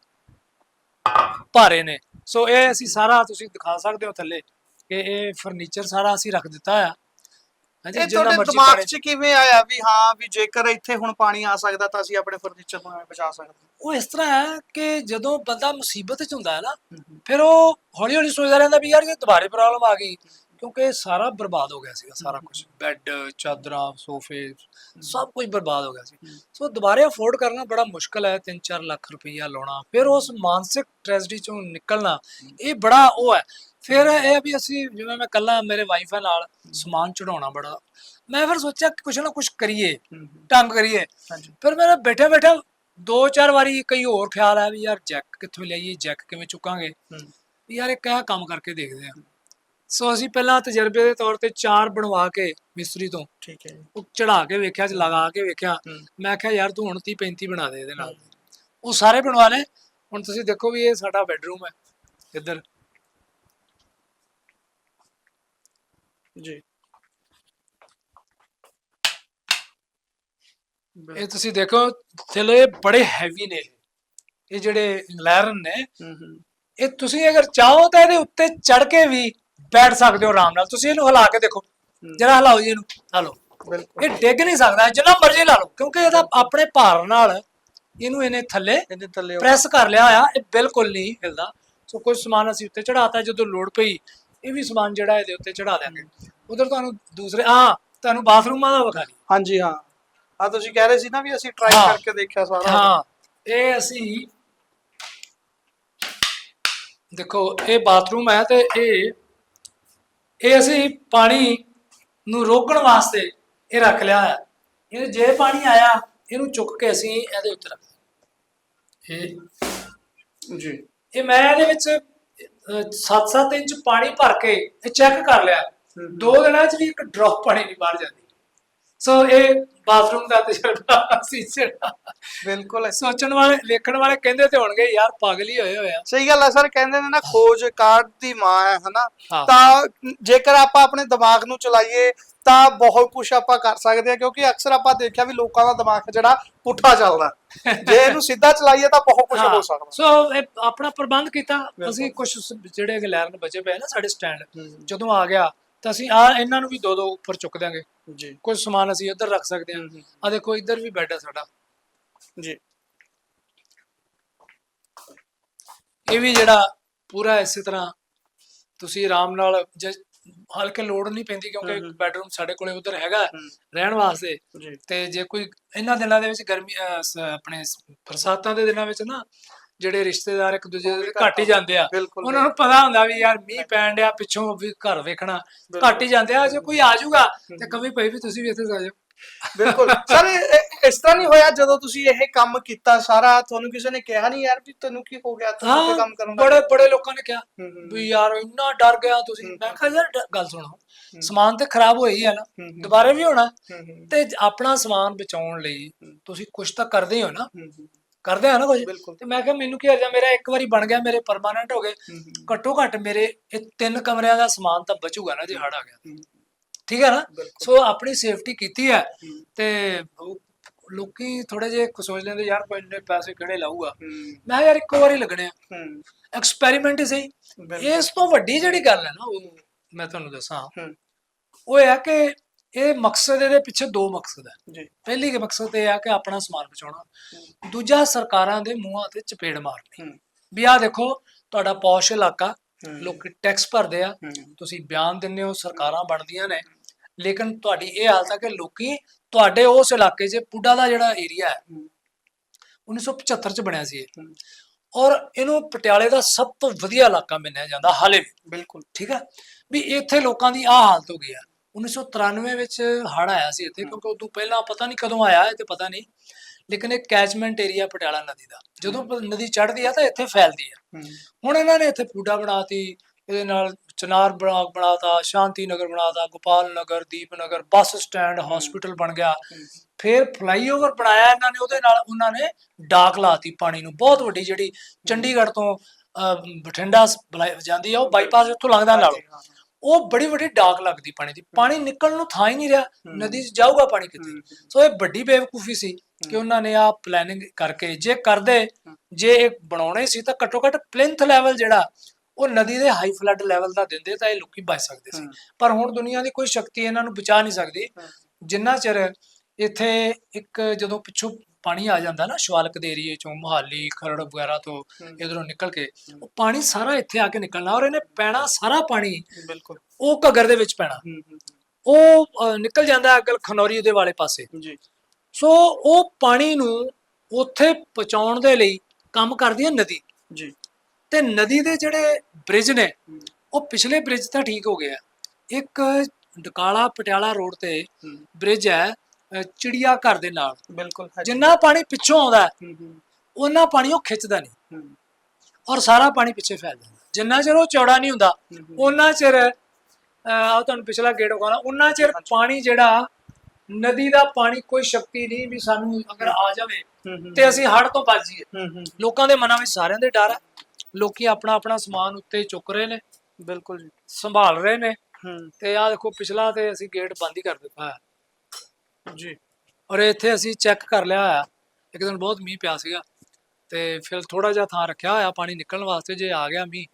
ਭਾਰੇ ਨੇ। ਸੋ ਇਹ ਅਸੀਂ ਸਾਰਾ ਤੁਸੀਂ ਦਿਖਾ ਸਕਦੇ ਹੋ ਥੱਲੇ ਕਿ ਇਹ ਫਰਨੀਚਰ ਸਾਰਾ ਅਸੀਂ ਰੱਖ ਦਿੱਤਾ ਆ। ਹਾਂਜੀ ਜਿੰਨਾ ਮਰਜ਼ੀ ਦਿਮਾਗ 'ਚ ਕਿਵੇਂ ਆਇਆ ਵੀ ਹਾਂ ਵੀ ਜੇਕਰ ਇੱਥੇ ਹੁਣ ਪਾਣੀ ਆ ਸਕਦਾ ਤਾਂ ਅਸੀਂ ਆਪਣੇ ਫਰਨੀਚਰ ਨੂੰ ਐਵੇਂ ਬਚਾ ਸਕਦੇ ਉਹ ਇਸ ਤਰ੍ਹਾਂ ਹੈ ਕਿ ਜਦੋਂ ਬੰਦਾ ਮੁਸੀਬਤ 'ਚ ਹੁੰਦਾ ਹੈ ਨਾ ਫਿਰ ਉਹ ਹੌਲੀ ਹੌਲੀ ਸੋਚਦਾ ਰਹਿੰਦਾ ਵੀ ਯਾਰ ਜੇ ਦੁਬਾਰੇ ਪ੍ਰੋਬਲਮ ਆ ਗਈ। ਕਿਉਂਕਿ ਇਹ ਸਾਰਾ ਬਰਬਾਦ ਹੋ ਗਿਆ ਸੀਗਾ ਸਾਰਾ ਕੁਝ ਬੈੱਡ ਚਾਦਰਾਂ ਸੋਫੇ ਸਭ ਕੁਝ ਬਰਬਾਦ ਹੋ ਗਿਆ ਸੀ। ਸੋ ਦੁਬਾਰੇ ਅਫੋਰਡ ਕਰਨਾ ਬੜਾ ਮੁਸ਼ਕਲ ਹੈ 3-4 ਲੱਖ ਰੁਪਈਆ ਲਾਉਣਾ ਫਿਰ ਉਸ ਮਾਨਸਿਕ ਟ੍ਰੈਜਡੀ ਚੋਂ ਨਿਕਲਣਾ ਇਹ ਬੜਾ ਉਹ ਹੈ। ਫਿਰ ਇਹ ਆ ਵੀ ਅਸੀਂ ਜਿਵੇਂ ਮੈਂ ਕੱਲਾ ਮੇਰੇ ਵਾਈਫ ਨਾਲ ਸਮਾਨ ਚੜਾਉਣਾ ਬੜਾ। ਮੈਂ ਫਿਰ ਸੋਚਿਆ ਕਿ ਕੁਛ ਨਾ ਕੁਛ ਕਰੀਏ ਢੰਗ ਕਰੀਏ। ਫਿਰ ਮੇਰਾ ਬੈਠਾ ਬੈਠਾ ਦੋ ਚਾਰ ਵਾਰੀ ਕਈ ਹੋਰ ਖਿਆਲ ਆਇਆ ਵੀ ਯਾਰ ਜੈਕ ਕਿੱਥੋਂ ਲਿਆਈਏ ਜੈਕ ਕਿਵੇਂ ਚੁੱਕਾਂਗੇ। ਵੀ ਯਾਰ ਇਹ ਕੰਮ ਕਰਕੇ ਦੇਖਦੇ ਆ। ਸੋ ਅਸੀਂ ਪਹਿਲਾਂ ਤਜਰਬੇ ਦੇ ਤੌਰ ਤੇ ਚਾਰ ਬਣਵਾ ਕੇ ਮਿਸਤਰੀ ਤੋਂ ਠੀਕ ਹੈ ਜੀ। ਉਹ ਚੜਾ ਕੇ ਵੇਖਿਆ ਚ ਲਗਾ ਕੇ ਵੇਖਿਆ। ਹੂੰ। ਮੈਂ ਕਿਹਾ ਯਾਰ ਤੂੰ ਹੁਣ 30 35 ਬਣਾ ਦੇ ਇਹਦੇ ਨਾਲ। ਉਹ ਸਾਰੇ ਬਣਵਾ ਲਏ। ਹੁਣ ਤੁਸੀਂ ਦੇਖੋ ਵੀ ਇਹ ਸਾਡਾ ਬੈੱਡਰੂਮ ਹੈ ਇੱਧਰ। ਜੀ। ਇਹ ਤੁਸੀਂ ਦੇਖੋ ਚਲੋ ਇਹ ਬੜੇ ਹੈਵੀ ਨੇ। ਇਹ। ਜਿਹੜੇ ਇੰਗਲੈਰਨ ਨੇ ਹੂੰ ਹੂੰ। ਇਹ ਤੁਸੀਂ ਅਗਰ ਚਾਹੋ ਤਾਂ ਇਹਦੇ ਉੱਤੇ ਚੜ ਕੇ ਵੀ ਬੈਠ ਸਕਦੇ ਹੋ ਆਰਾਮ ਨਾਲ। ਤੁਸੀਂ ਇਹਨੂੰ ਹਿਲਾ ਕੇ ਦੇਖੋ। ਜਰਾ ਹਿਲਾਓ ਜੀ ਇਹਨੂੰ। ਹਲੋ ਬਿਲਕੁਲ ਇਹ ਡਿੱਗ ਨਹੀਂ ਸਕਦਾ। ਜਿੰਨਾ ਮਰਜ਼ੀ ਲਾ ਲਓ। ਕਿਉਂਕਿ ਇਹਦਾ ਆਪਣੇ ਭਾਰ ਨਾਲ ਇਹਨੂੰ ਇਹਨੇ ਥੱਲੇ ਇਹਦੇ ਥੱਲੇ ਪ੍ਰੈਸ ਕਰ ਲਿਆ ਆ ਇਹ ਬਿਲਕੁਲ ਨਹੀਂ ਹਿਲਦਾ। ਸੋ ਕੁਝ ਸਮਾਨ ਅਸੀਂ ਉੱਤੇ ਚੜਾਤਾ ਜਦੋਂ ਲੋੜ ਪਈ ਇਹ ਵੀ ਸਮਾਨ ਜਿਹੜਾ ਇਹਦੇ ਉੱਤੇ ਚੜਾ ਦਿਆਂਗੇ। ਉਧਰ ਤੁਹਾਨੂੰ ਦੂਸਰੇ ਹਾਂ ਤੁਹਾਨੂੰ ਬਾਥਰੂਮਾਂ ਦਾ ਵਿਖਾ ਲਈ ਹਾਂਜੀ ਹਾਂ। ਆ ਤੁਸੀਂ ਕਹਿ ਰਹੇ ਸੀ ਨਾ ਵੀ ਅਸੀਂ ਟਰਾਈ ਹਾਂ। ਕਰਕੇ ਦੇਖਿਆ ਸਾਰਾ। ਹਾਂ। ਇਹ ਅਸੀਂ ਦੇਖੋ ਇਹ ਬਾਥਰੂਮ ਹੈ ਤੇ ਇਹ ਇਹ ਅਸੀਂ ਪਾਣੀ ਨੂੰ ਰੋਕਣ ਵਾਸਤੇ ਇਹ ਰੱਖ ਲਿਆ ਹੈ ਇਹ ਜੇ ਪਾਣੀ ਆਇਆ ਇਹਨੂੰ ਚੁੱਕ ਕੇ ਅਸੀਂ ਇਹਦੇ ਉੱਤੇ ਰੱਖ ਇਹ ਜੀ। ਇਹ ਮੈਂ ਇਹਦੇ ਵਿੱਚ 7-7 ਇੰਚ ਪਾਣੀ ਭਰ ਕੇ ਇਹ ਚੈੱਕ ਕਰ ਲਿਆ। ਦੋ ਦਿਨਾਂ 'ਚ ਵੀ ਇੱਕ ਡ੍ਰੌਪ ਪਾਣੀ ਨਹੀਂ ਬਾਹਰ ਜਾਂਦੀ। ਸੋ ਇਹ ਬਾਥਰੂਮ ਦਾ ਤਜਰਬਾ ਸੀ ਜਿਹੜਾ। ਬਿਲਕੁਲ। ਸੋਚਣ ਵਾਲੇ ਵੇਖਣ ਵਾਲੇ ਕਹਿੰਦੇ ਤੇ ਹੋਣਗੇ ਯਾਰ ਪਾਗਲ ਹੀ ਹੋਏ ਹੋਏ ਆ। ਸਹੀ ਗੱਲ ਹੈ ਸਰ ਕਹਿੰਦੇ ਨੇ ਨਾ ਖੋਜ ਕਾਢ ਦੀ ਮਾਂ ਹੈ ਹਨਾ। ਤਾਂ ਜੇਕਰ ਆਪਾਂ ਆਪਣੇ ਦਿਮਾਗ ਨੂੰ ਚਲਾਈਏ ਤਾਂ ਬਹੁਤ ਕੁਝ ਆਪਾਂ ਕਰ ਸਕਦੇ ਹਾਂ ਕਿਉਂਕਿ ਅਕਸਰ ਆਪਾਂ ਦੇਖਿਆ ਵੀ ਲੋਕਾਂ ਦਾ ਦਿਮਾਗ ਜਿਹੜਾ ਪੁੱਠਾ ਚੱਲਦਾ। ਜੇ ਇਹਨੂੰ ਸਿੱਧਾ ਚਲਾਈਏ ਤਾਂ ਬਹੁਤ ਕੁਝ ਹੋ ਸਕਦਾ। ਸੋ ਇਹ ਆਪਣਾ ਪ੍ਰਬੰਧ ਕੀਤਾ। ਅਸੀਂ ਕੁਝ ਜਿਹੜੇ ਗਲੈਰਨ ਬਚੇ ਪਏ ਨਾ ਸਾਡੇ ਸਟੈਂਡ। ਜਦੋਂ ਆ ਗਿਆ ਤਾਂ ਅਸੀਂ ਆ ਇਹਨਾਂ ਨੂੰ ਵੀ ਦੋ ਦੋ ਉੱਪਰ ਚੁੱਕ ਦਿਆਂਗੇ। ਜੀ ਕੁਝ ਸਮਾਨ ਅਸੀਂ ਇੱਧਰ ਰੱਖ ਸਕਦੇ ਹਾਂ। ਆ ਦੇਖੋ ਇੱਧਰ ਵੀ ਬੈੱਡ ਹੈ ਸਾਡਾ ਜੀ ਇਹ ਵੀ ਜਿਹੜਾ ਪੂਰਾ ਇਸੇ ਤਰ੍ਹਾਂ ਤੁਸੀਂ ਆਰਾਮ ਨਾਲ ਜੇ ਹਲਕੇ ਲੋਡ ਨਹੀਂ ਪੈਂਦੀ ਕਿਉਂਕਿ। ਬੈਡਰੂਮ ਸਾਡੇ ਕੋਲੇ ਉਧਰ ਹੈਗਾ। ਰਹਿਣ ਵਾਸਤੇ ਤੇ ਜੇ ਕੋਈ ਇਹਨਾਂ ਦਿਨਾਂ ਦੇ ਵਿੱਚ ਗਰਮੀ ਆਪਣੇ ਬਰਸਾਤਾਂ ਦੇ ਦਿਨਾਂ ਵਿੱਚ ਨਾ ਜਿਹੜੇ ਰਿਸ਼ਤੇਦਾਰ ਇੱਕ ਦੂਜੇ ਦੇ ਘੱਟ ਹੀ ਜਾਂਦੇ ਆ ਉਹਨਾਂ ਨੂੰ ਪਤਾ ਹੁੰਦਾ ਵੀ ਯਾਰ ਮੀਂਹ ਪੈਣ ਡਿਆ ਪਿੱਛੋਂ ਵੀ ਘਰ ਵੇਖਣਾ ਘੱਟ ਹੀ ਜਾਂਦੇ ਆ ਜੇ ਕੋਈ ਆ ਜਾਊਗਾ ਤੇ ਕਵੀ ਪਈ ਵੀ ਤੁਸੀਂ ਵੀ ਇੱਥੇ ਆ ਜਾਓ। ਬਿਲਕੁਲ। ਸਰ ਇਸ ਤਰ੍ਹਾਂ ਨਹੀਂ ਹੋਇਆ ਜਦੋਂ ਤੁਸੀਂ ਇਹ ਕੰਮ ਕੀਤਾ ਸਾਰਾ? ਤੁਹਾਨੂੰ ਕਿਸੇ ਨੇ ਕਿਹਾ ਨਹੀਂ ਯਾਰ ਵੀ ਤੈਨੂੰ ਕੀ ਹੋ ਗਿਆ? ਤੂੰ ਇਹ ਕੰਮ ਕਰਨ ਦਾ ਬੜੇ ਬੜੇ ਲੋਕਾਂ ਨੇ ਕਿਹਾ ਵੀ ਯਾਰ ਇੰਨਾ ਡਰ ਗਿਆ ਤੁਸੀਂ। ਮੈਂ ਕਿਹਾ ਯਾਰ ਗੱਲ ਸੁਣੋ ਸਮਾਨ ਤੇ ਖਰਾਬ ਹੋਇਆ ਹੀ ਨਾ। ਦੁਬਾਰਾ ਵੀ ਹੋਣਾ ਤੇ ਆਪਣਾ ਸਮਾਨ ਬਚਾਉਣ ਲਈ ਤੁਸੀਂ ਕੁਝ ਤਾਂ ਕਰਦੇ ਹੀ ਨਾ। ਕਰਦੇ ਆ ਨਾ ਕੁਝ? ਬਿਲਕੁਲ। ਤੇ ਮੈਂ ਕਿਹਾ ਮੈਨੂੰ ਕੀ ਹਰਜਾ ਮੇਰਾ ਇੱਕ ਵਾਰੀ ਬਣ ਗਿਆ ਮੇਰੇ ਪਰਮਾਨੈਂਟ ਹੋ ਗਏ। ਘੱਟੋ ਘੱਟ ਮੇਰੇ ਇਹ ਤਿੰਨ ਕਮਰਿਆਂ ਦਾ ਸਮਾਨ ਤਾਂ ਬਚੂਗਾ ਨਾ ਜੇ ਹੜ ਆ ਗਿਆ। ਠੀਕ ਹੈ ਨਾ? ਬਿਲਕੁਲ। ਸੋ ਆਪਣੀ ਸੇਫਟੀ ਕੀਤੀ ਹੈ ਤੇ ਉਹ ਲੋਕੀ ਥੋੜੇ ਜੇ ਸੋਚ ਲੈਂਦੇ ਯਾਰ ਕੋਈ ਇੰਨੇ ਪੈਸੇ ਕਿਹੜੇ ਲਾਊਗਾ? ਮੈਂ ਕਿਹਾ ਯਾਰ ਇੱਕੋ ਵਾਰੀ ਲੱਗਣੇ ਆ। ਐਕਸਪੈਰੀਮੈਂਟ ਹੀ ਸਹੀ। ਬਿਲਕੁਲ। ਇਸ ਤੋਂ ਵੱਡੀ ਜਿਹੜੀ ਗੱਲ ਹੈ ਨਾ ਉਹ ਮੈਂ ਤੁਹਾਨੂੰ ਦੱਸਾਂ। ਉਹ ਇਹ ਹੈ ਕਿ ਇਹ ਮਕਸਦ ਇਹਦੇ ਪਿੱਛੇ ਦੋ ਮਕਸਦ ਹੈ। ਜੀ। ਪਹਿਲੀ ਕਿ ਮਕਸਦ ਇਹ ਹੈ ਕਿ ਆਪਣਾ ਸਮਾਨ ਬਚਾਉਣਾ। ਦੂਜਾ ਸਰਕਾਰਾਂ ਦੇ ਮੂੰਹਾਂ ਤੇ ਚਪੇੜ ਮਾਰਨੀ। ਵੀ ਆਹ ਦੇਖੋ ਤੁਹਾਡਾ ਪੌਸ਼ ਇਲਾਕਾ ਲੋਕੀ ਟੈਕਸ ਭਰਦੇ ਆ। ਤੁਸੀਂ ਬਿਆਨ ਦਿੰਦੇ ਹੋ ਸਰਕਾਰਾਂ ਬਣਦੀਆਂ ਨੇ। ਲੇਕਿਨ ਤੁਹਾਡੀ ਇਹ ਹਾਲਤ ਹੈ ਕਿ ਲੋਕੀ ਤੁਹਾਡੇ ਉਸ ਇਲਾਕੇ 'ਚ ਪੁੱਡਾ ਦਾ ਜਿਹੜਾ ਏਰੀਆ ਹੈ ਹਮ, 1975 'ਚ ਬਣਿਆ ਸੀ ਇਹ। ਔਰ ਇਹਨੂੰ ਪਟਿਆਲੇ ਦਾ ਸਭ ਤੋਂ ਵਧੀਆ ਇਲਾਕਾ ਮੰਨਿਆ ਜਾਂਦਾ ਹਾਲੇ ਵੀ। ਬਿਲਕੁਲ। ਠੀਕ ਹੈ? ਵੀ ਇੱਥੇ ਲੋਕਾਂ ਦੀ ਆ ਹਾਲਤ ਹੋ ਗਈ ਆ 1993 ਵਿੱਚ ਹੜ ਆਇਆ ਸੀ ਇੱਥੇ ਕਿਉਂਕਿ ਉਦੋਂ ਪਹਿਲਾਂ ਪਤਾ ਨਹੀਂ ਕਦੋਂ ਆਇਆ ਇਹ ਤੇ ਪਤਾ ਨਹੀਂ ਲੇਕਿਨ ਇਹ ਕੈਚਮੈਂਟ ਏਰੀਆ ਪਟਿਆਲਾ ਨਦੀ ਦਾ। ਜਦੋਂ ਪ- ਨਦੀ ਚੜ੍ਹਦੀ ਆ ਤਾਂ ਇੱਥੇ ਫੈਲਦੀ ਆ। ਹੁਣ ਇਹਨਾਂ ਨੇ ਇੱਥੇ ਪੂਡਾ ਬਣਾਤੀ ਇਹਦੇ ਨਾਲ ਚਨਾਰ ਬਾਗ ਬਣਾਤਾ ਸ਼ਾਂਤੀ ਨਗਰ ਬਣਾਤਾ Gopal Nagar Deep Nagar bus stand hospital ਬਣ ਗਿਆ। ਫਿਰ ਫਲਾਈਓਵਰ ਬਣਾਇਆ ਇਹਨਾਂ ਨੇ ਉਹਦੇ ਨਾਲ ਉਹਨਾਂ ਨੇ ਡਾਕ ਲਾਤੀ ਪਾਣੀ ਨੂੰ। ਬਹੁਤ ਵੱਡੀ ਜਿਹੜੀ ਚੰਡੀਗੜ੍ਹ ਤੋਂ ਅਹ, ਬਠਿੰਡਾ ਸ- ਬੁਲਾਈ ਜਾਂਦੀ ਆ ਉਹ ਬਾਈਪਾਸ ਉੱਥੋਂ ਲੰਘਦਾ ਨਾਲ। ਉਹ ਬੜੀ ਵੱਡੀ ਡਾਕ ਲੱਗਦੀ ਪਾਣੀ ਦੀ। ਪਾਣੀ ਨਿਕਲਣ ਨੂੰ ਥਾਂ ਹੀ ਨਹੀਂ ਰਿਹਾ। ਨਦੀ 'ਚ ਜਾਊਗਾ ਪਾਣੀ ਕਿੱਥੇ? ਸੋ ਇਹ ਵੱਡੀ ਬੇਵਕੂਫੀ ਸੀ ਕਿ ਉਹਨਾਂ ਨੇ ਆ ਪਲੈਨਿੰਗ ਕਰਕੇ ਜੇ ਕਰਦੇ ਜੇ ਇਹ ਬਣਾਉਣੇ ਸੀ ਤਾਂ ਘੱਟੋ ਘੱਟ ਪਲਿੰਥ ਲੈਵਲ ਜਿਹੜਾ ਉਹ ਨਦੀ ਦੇ ਹਾਈ ਫਲੱਡ ਲੈਵਲ ਦਾ ਦਿੰਦੇ ਤਾਂ ਇਹ ਲੋਕੀ ਬਚ ਸਕਦੇ ਸੀ। ਪਰ ਹੁਣ ਦੁਨੀਆ ਦੀ ਕੋਈ ਸ਼ਕਤੀ ਇਹਨਾਂ ਨੂੰ ਬਚਾ ਨਹੀਂ ਸਕਦੀ। ਜਿੰਨਾ ਚਿਰ ਇੱਥੇ ਇੱਕ ਜਦੋਂ ਪਿੱਛੋਂ ਪਾਣੀ ਆ ਜਾਂਦਾ ਨਾ ਸ਼ਿਵਾਲਕ ਦੇ ਏਰੀਏ ਚੋਂ ਮੁਹਾਲੀ ਖਰੜ ਵਗੈਰਾ ਤੋਂ। ਇਧਰੋਂ ਨਿਕਲ ਕੇ ਉਹ ਪਾਣੀ ਸਾਰਾ ਇੱਥੇ ਆ ਕੇ ਨਿਕਲਣਾ ਔਰ ਇਹਨੇ ਪੈਣਾ ਸਾਰਾ ਪਾਣੀ ਬਿਲਕੁਲ। ਉਹ ਘੱਗਰ ਦੇ ਵਿੱਚ ਪੈਣਾ। ਉਹ ਨਿਕਲ ਜਾਂਦਾ ਅਗਲ ਖਨੌਰੀ ਦੇ ਵਾਲੇ ਪਾਸੇ। ਜੀ। ਸੋ ਉਹ ਪਾਣੀ ਨੂੰ ਉੱਥੇ ਪਹੁੰਚਾਉਣ ਦੇ ਲਈ ਕੰਮ ਕਰਦੀ ਹੈ ਨਦੀ। ਜੀ। ਤੇ ਨਦੀ ਦੇ ਜਿਹੜੇ ਬ੍ਰਿਜ ਨੇ ਉਹ ਪਿਛਲੇ ਬ੍ਰਿਜ ਤਾਂ ਠੀਕ ਹੋ ਗਏ ਆ। ਇੱਕ ਡਕਾਲਾ ਪਟਿਆਲਾ ਰੋਡ ਤੇ ਬ੍ਰਿਜ ਹੈ ਅਹ, ਚਿੜੀਆ ਘਰ ਦੇ ਨਾਲ। ਬਿਲਕੁਲ। ਜਿੰਨਾ ਪਾਣੀ ਪਿੱਛੋਂ ਆਉਂਦਾ ਹੈ, ਉਹਨਾਂ ਪਾਣੀ ਉਹ ਖਿੱਚਦਾ ਨਹੀਂ। ਔਰ ਸਾਰਾ ਪਾਣੀ ਪਿੱਛੇ ਫੈਲ ਜਾਂਦਾ। ਜਿੰਨਾ ਚਿਰ ਉਹ ਚੌੜਾ ਨਹੀਂ ਹੁੰਦਾ ਉਹਨਾਂ ਚਿਰ ਆ ਤੁਹਾਨੂੰ ਪਿਛਲਾ ਗੇੜ ਹੋਣਾ ਉਹਨਾਂ ਚਿਰ ਪਾਣੀ ਜਿਹੜਾ ਨਦੀ ਦਾ ਪਾਣੀ ਕੋਈ ਸ਼ਕਤੀ ਨਹੀਂ ਵੀ ਸਾਨੂੰ ਅਗਰ ਆ ਜਾਵੇ ਤੇ ਅਸੀਂ ਹੜ ਤੋਂ ਬਚ ਜਾਈਏ। ਲੋਕਾਂ ਦੇ ਮਨਾਂ ਵਿੱਚ ਸਾਰਿਆਂ ਦੇ ਡਰ ਹੈ। ਲੋਕੀ ਆਪਣਾ ਆਪਣਾ ਸਮਾਨ ਉੱਤੇ ਚੁੱਕ ਰਹੇ ਨੇ। ਬਿਲਕੁਲ ਜੀ। ਸੰਭਾਲ ਰਹੇ ਨੇ। ਤੇ ਆਹ ਦੇਖੋ ਪਿਛਲਾ ਤੇ ਅਸੀਂ ਗੇਟ ਬੰਦ ਹੀ ਕਰ ਦਿੱਤਾ ਹੈ। ਜੀ ਔਰ ਇੱਥੇ ਅਸੀਂ ਚੈੱਕ ਕਰ ਲਿਆ ਹੋਇਆ। ਇੱਕ ਦਿਨ ਬਹੁਤ ਮੀਂਹ ਪਿਆ ਸੀਗਾ। ਤੇ ਫਿਰ ਥੋੜਾ ਜਿਹਾ ਥਾਂ ਰੱਖਿਆ ਹੋਇਆ ਪਾਣੀ ਨਿਕਲਣ ਵਾਸਤੇ। ਜੇ ਆ ਗਿਆ ਮੀਂਹ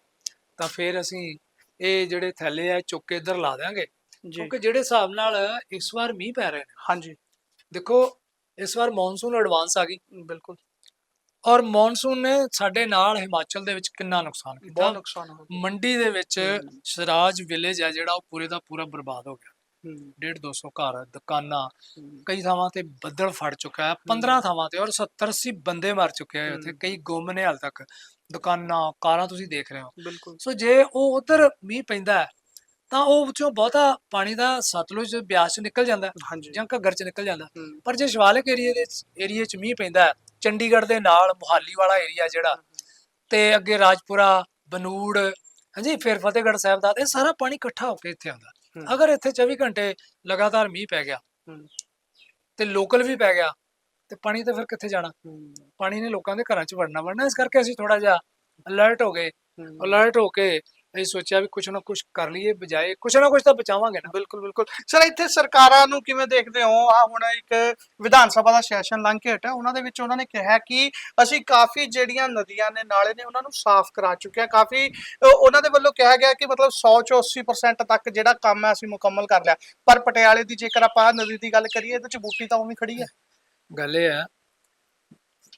ਤਾਂ ਫਿਰ ਅਸੀਂ ਇਹ ਜਿਹੜੇ ਥੈਲੇ ਆ ਚੁੱਕ ਕੇ ਇੱਧਰ ਲਾ ਦਿਆਂਗੇ। ਕਿਉਂਕਿ ਜਿਹੜੇ ਹਿਸਾਬ ਨਾਲ ਇਸ ਵਾਰ ਮੀਂਹ ਪੈ ਰਹੇ ਨੇ ਹਾਂਜੀ। ਦੇਖੋ ਇਸ ਵਾਰ ਮੌਨਸੂਨ ਐਡਵਾਂਸ ਆ ਗਈ। ਬਿਲਕੁਲ। ਔਰ ਮੌਨਸੂਨ ਨੇ ਸਾਡੇ ਨਾਲ ਹਿਮਾਚਲ ਦੇ ਵਿੱਚ ਕਿੰਨਾ ਨੁਕਸਾਨ ਬਹੁਤ ਕੀਤਾ ਨੁਕਸਾਨ ਹੋ ਗਿਆ। ਮੰਡੀ ਦੇ ਵਿੱਚ। ਸਰਾਜ ਵਿਲੇਜ ਹੈ ਜਿਹੜਾ ਉਹ ਪੂਰੇ ਦਾ ਪੂਰਾ ਬਰਬਾਦ ਹੋ ਗਿਆ। 1.5 200 ਘਰ ਦੁਕਾਨਾਂ ਕਈ ਥਾਵਾਂ ਤੇ ਬੱਦਲ ਫੜ ਚੁੱਕਾ ਹੈ 15 ਥਾਵਾਂ ਤੇ ਔਰ 70 80 ਬੰਦੇ ਮਰ ਚੁੱਕੇ ਆ ਉੱਥੇ। ਕਈ ਗੁੰਮ ਨੇ ਹਾਲ ਤੱਕ ਦੁਕਾਨਾਂ ਕਾਰਾਂ ਤੁਸੀਂ ਦੇਖ ਰਹੇ ਹੋ। ਸੋ ਜੇ ਉਹ ਉਧਰ ਮੀਂਹ ਪੈਂਦਾ ਤਾਂ ਉਹ ਵਿੱਚੋਂ ਬਹੁਤਾ ਪਾਣੀ ਦਾ ਸਤਲੁਜ ਬਿਆਸ ਚ ਨਿਕਲ ਜਾਂਦਾ ਜਾਂ ਘੱਗਰ ਚ ਨਿਕਲ ਜਾਂਦਾ ਪਰ ਜੇ ਸ਼ਿਵਾਲਿਕ ਏਰੀਆ ਦੇ ਏਰੀਆ ਚ ਮੀਂਹ ਪੈਂਦਾ ਚੰਡੀਗੜ੍ਹ ਦੇ ਨਾਲ ਮੁਹਾਲੀ ਵਾਲਾ ਏਰੀਆ ਜਿਹੜਾ ਤੇ ਅੱਗੇ ਰਾਜਪੁਰਾ ਬਨੂੜ ਹਾਂਜੀ ਫਿਰ ਫਤਿਹਗੜ੍ਹ ਸਾਹਿਬ ਦਾ ਇਹ ਸਾਰਾ ਪਾਣੀ ਇਕੱਠਾ ਹੋ ਕੇ ਇੱਥੇ ਆਉਂਦਾ। ਅਗਰ ਇੱਥੇ 24 ਘੰਟੇ ਲਗਾਤਾਰ ਮੀਂਹ ਪੈ ਗਿਆ ਤੇ ਲੋਕਲ ਵੀ ਪੈ ਗਿਆ ਤੇ ਪਾਣੀ ਤਾਂ ਫਿਰ ਕਿੱਥੇ ਜਾਣਾ? ਪਾਣੀ ਨੇ ਲੋਕਾਂ ਦੇ ਘਰਾਂ 'ਚ ਵੜਨਾ ਵੜਨਾ ਇਸ ਕਰਕੇ ਅਸੀਂ ਥੋੜਾ ਜਿਹਾ ਅਲਰਟ ਹੋ ਗਏ। ਅਲਰਟ ਹੋ ਕੇ ਅਸੀਂ ਸੋਚਿਆ ਵੀ ਕੁਛ ਨਾ ਕੁਛ ਕਰ ਲਈਏ ਬਜਾਏ ਕੁਛ ਨਾ ਕੁਛ ਤਾਂ ਬਚਾਵਾਂਗੇ ਨਾ। ਬਿਲਕੁਲ ਬਿਲਕੁਲ। ਸਰ ਇੱਥੇ ਸਰਕਾਰਾਂ ਨੂੰ ਕਿਵੇਂ ਦੇਖਦੇ ਹੋ? ਆ ਹੁਣ ਇੱਕ ਵਿਧਾਨ ਸਭਾ ਦਾ ਸੈਸ਼ਨ ਲੰਘ ਕੇ ਹਟਿਆ ਉਹਨਾਂ ਦੇ ਵਿੱਚ ਉਹਨਾਂ ਨੇ ਕਿਹਾ ਕਿ ਅਸੀਂ ਕਾਫੀ ਜਿਹੜੀਆਂ ਨਦੀਆਂ ਨੇ ਨਾਲੇ ਨੇ ਉਹਨਾਂ ਨੂੰ ਸਾਫ਼ ਕਰਾ ਚੁੱਕੇ ਹਾਂ ਕਾਫੀ ਉਹਨਾਂ ਦੇ ਵੱਲੋਂ ਕਿਹਾ ਗਿਆ ਕਿ ਮਤਲਬ 100 ਚੋਂ 80% ਤੱਕ ਜਿਹੜਾ ਕੰਮ ਹੈ ਅਸੀਂ ਮੁਕੰਮਲ ਕਰ ਲਿਆ। ਪਰ ਪਟਿਆਲੇ ਦੀ ਜੇਕਰ ਆਪਾਂ ਨਦੀ ਦੀ ਗੱਲ ਕਰੀਏ ਇਹਦੇ ਚ ਬੂਟੀ ਤਾਂ ਉਵੇਂ ਖੜੀ ਹੈ। ਗੱਲ ਇਹ ਹੈ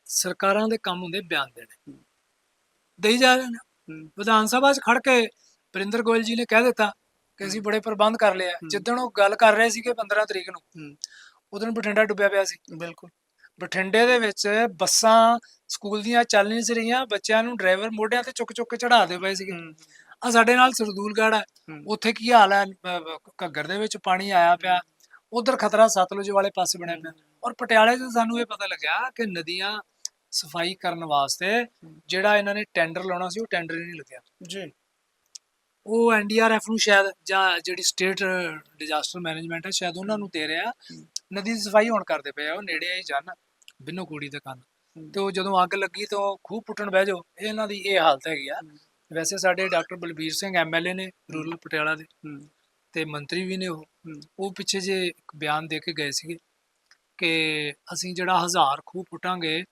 ਸਰਕਾਰਾਂ ਦੇ ਕੰਮ ਹੁੰਦੇ ਬਿਆਨ ਦੇਣੇ। ਦੇਈ ਜਾ ਰਹੇ ਨੇ। ਵਿਧਾਨ ਸਭਾ 'ਚ ਖੜ ਕੇ ਵਰਿੰਦਰ ਗੋਇਲ ਜੀ ਨੇ ਕਹਿ ਦਿੱਤਾ ਕਿ ਅਸੀਂ ਬੜੇ ਪ੍ਰਬੰਧ ਕਰ ਲਏ ਆ। ਹੂੰ। ਜਿੱਦਣ ਉਹ ਗੱਲ ਕਰ ਰਹੇ ਸੀਗੇ 15 ਤਰੀਕ ਨੂੰ ਉਦੋਂ ਬਠਿੰਡਾ ਡੁੱਬਿਆ ਪਿਆ ਸੀ। ਬਿਲਕੁਲ। ਬਠਿੰਡੇ ਦੇ ਵਿੱਚ ਬੱਸਾਂ ਸਕੂਲ ਦੀਆਂ ਚੱਲ ਨਹੀਂ ਸੀ ਰਹੀਆਂ ਬੱਚਿਆਂ ਨੂੰ ਡਰਾਈਵਰ ਮੋਢਿਆਂ ਤੇ ਚੁੱਕ ਚੁੱਕ ਕੇ ਚੜਾਦੇ ਪਏ ਸੀਗੇ। ਆ ਸਾਡੇ ਨਾਲ ਸਰਦੂਲਗੜ੍ਹ ਹੈ। ਉੱਥੇ ਕੀ ਹਾਲ ਹੈ ਘੱਗਰ ਦੇ ਵਿੱਚ ਪਾਣੀ ਆਇਆ ਪਿਆ। ਉਧਰ ਖਤਰਾ ਸਤਲੁਜ ਵਾਲੇ ਪਾਸੇ ਬਣਿਆ ਪਿਆ। ਔਰ ਪਟਿਆਲੇ 'ਚ ਸਾਨੂੰ ਇਹ ਪਤਾ ਲੱਗਿਆ ਕਿ ਨਦੀਆਂ ਸਫ਼ਾਈ ਕਰਨ ਵਾਸਤੇ ਜਿਹੜਾ ਇਹਨਾਂ ਨੇ ਟੈਂਡਰ ਲਾਉਣਾ ਸੀ ਉਹ ਟੈਂਡਰ ਹੀ ਨਹੀਂ ਲੱਗਿਆ। ਜੀ। ਉਹ ਐਨਡੀਆਰਐਫ ਨੂੰ ਸ਼ਾਇਦ ਜਾਂ ਜਿਹੜੀ ਸਟੇਟ ਡਿਜ਼ਾਸਟਰ ਮੈਨੇਜਮੈਂਟ ਹੈ ਸ਼ਾਇਦ ਉਹਨਾਂ ਨੂੰ ਦੇ ਰਿਹਾ। ਨਦੀ ਦੀ ਸਫ਼ਾਈ ਹੁਣ ਕਰਦੇ ਪਏ ਆ ਉਹ ਨੇੜੇ ਹੀ ਜਾਣ ਬਿੰਨੋ ਕੁੜੀ ਦੇ ਕੰਨ। ਤੇ ਉਹ ਜਦੋਂ ਅੱਗ ਲੱਗੀ ਤਾਂ ਖੂਹ ਪੁੱਟਣ ਬਹਿ ਜਾਓ ਇਹ ਇਹਨਾਂ ਦੀ ਇਹ ਹਾਲਤ ਹੈਗੀ ਆ। ਵੈਸੇ ਸਾਡੇ ਡਾਕਟਰ ਬਲਬੀਰ ਸਿੰਘ ਐਮਐਲਏ ਨੇ ਰੂਰਲ ਪਟਿਆਲਾ ਦੇ ਤੇ ਮੰਤਰੀ ਵੀ ਨੇ ਉਹ। ਉਹ ਪਿੱਛੇ ਜੇ ਇੱਕ ਬਿਆਨ ਦੇ ਕੇ ਗਏ ਸੀਗੇ ਕਿ ਅਸੀਂ ਜਿਹੜਾ ਹਜ਼ਾਰ ਖੂਹ ਪੁੱਟਾਂਗੇ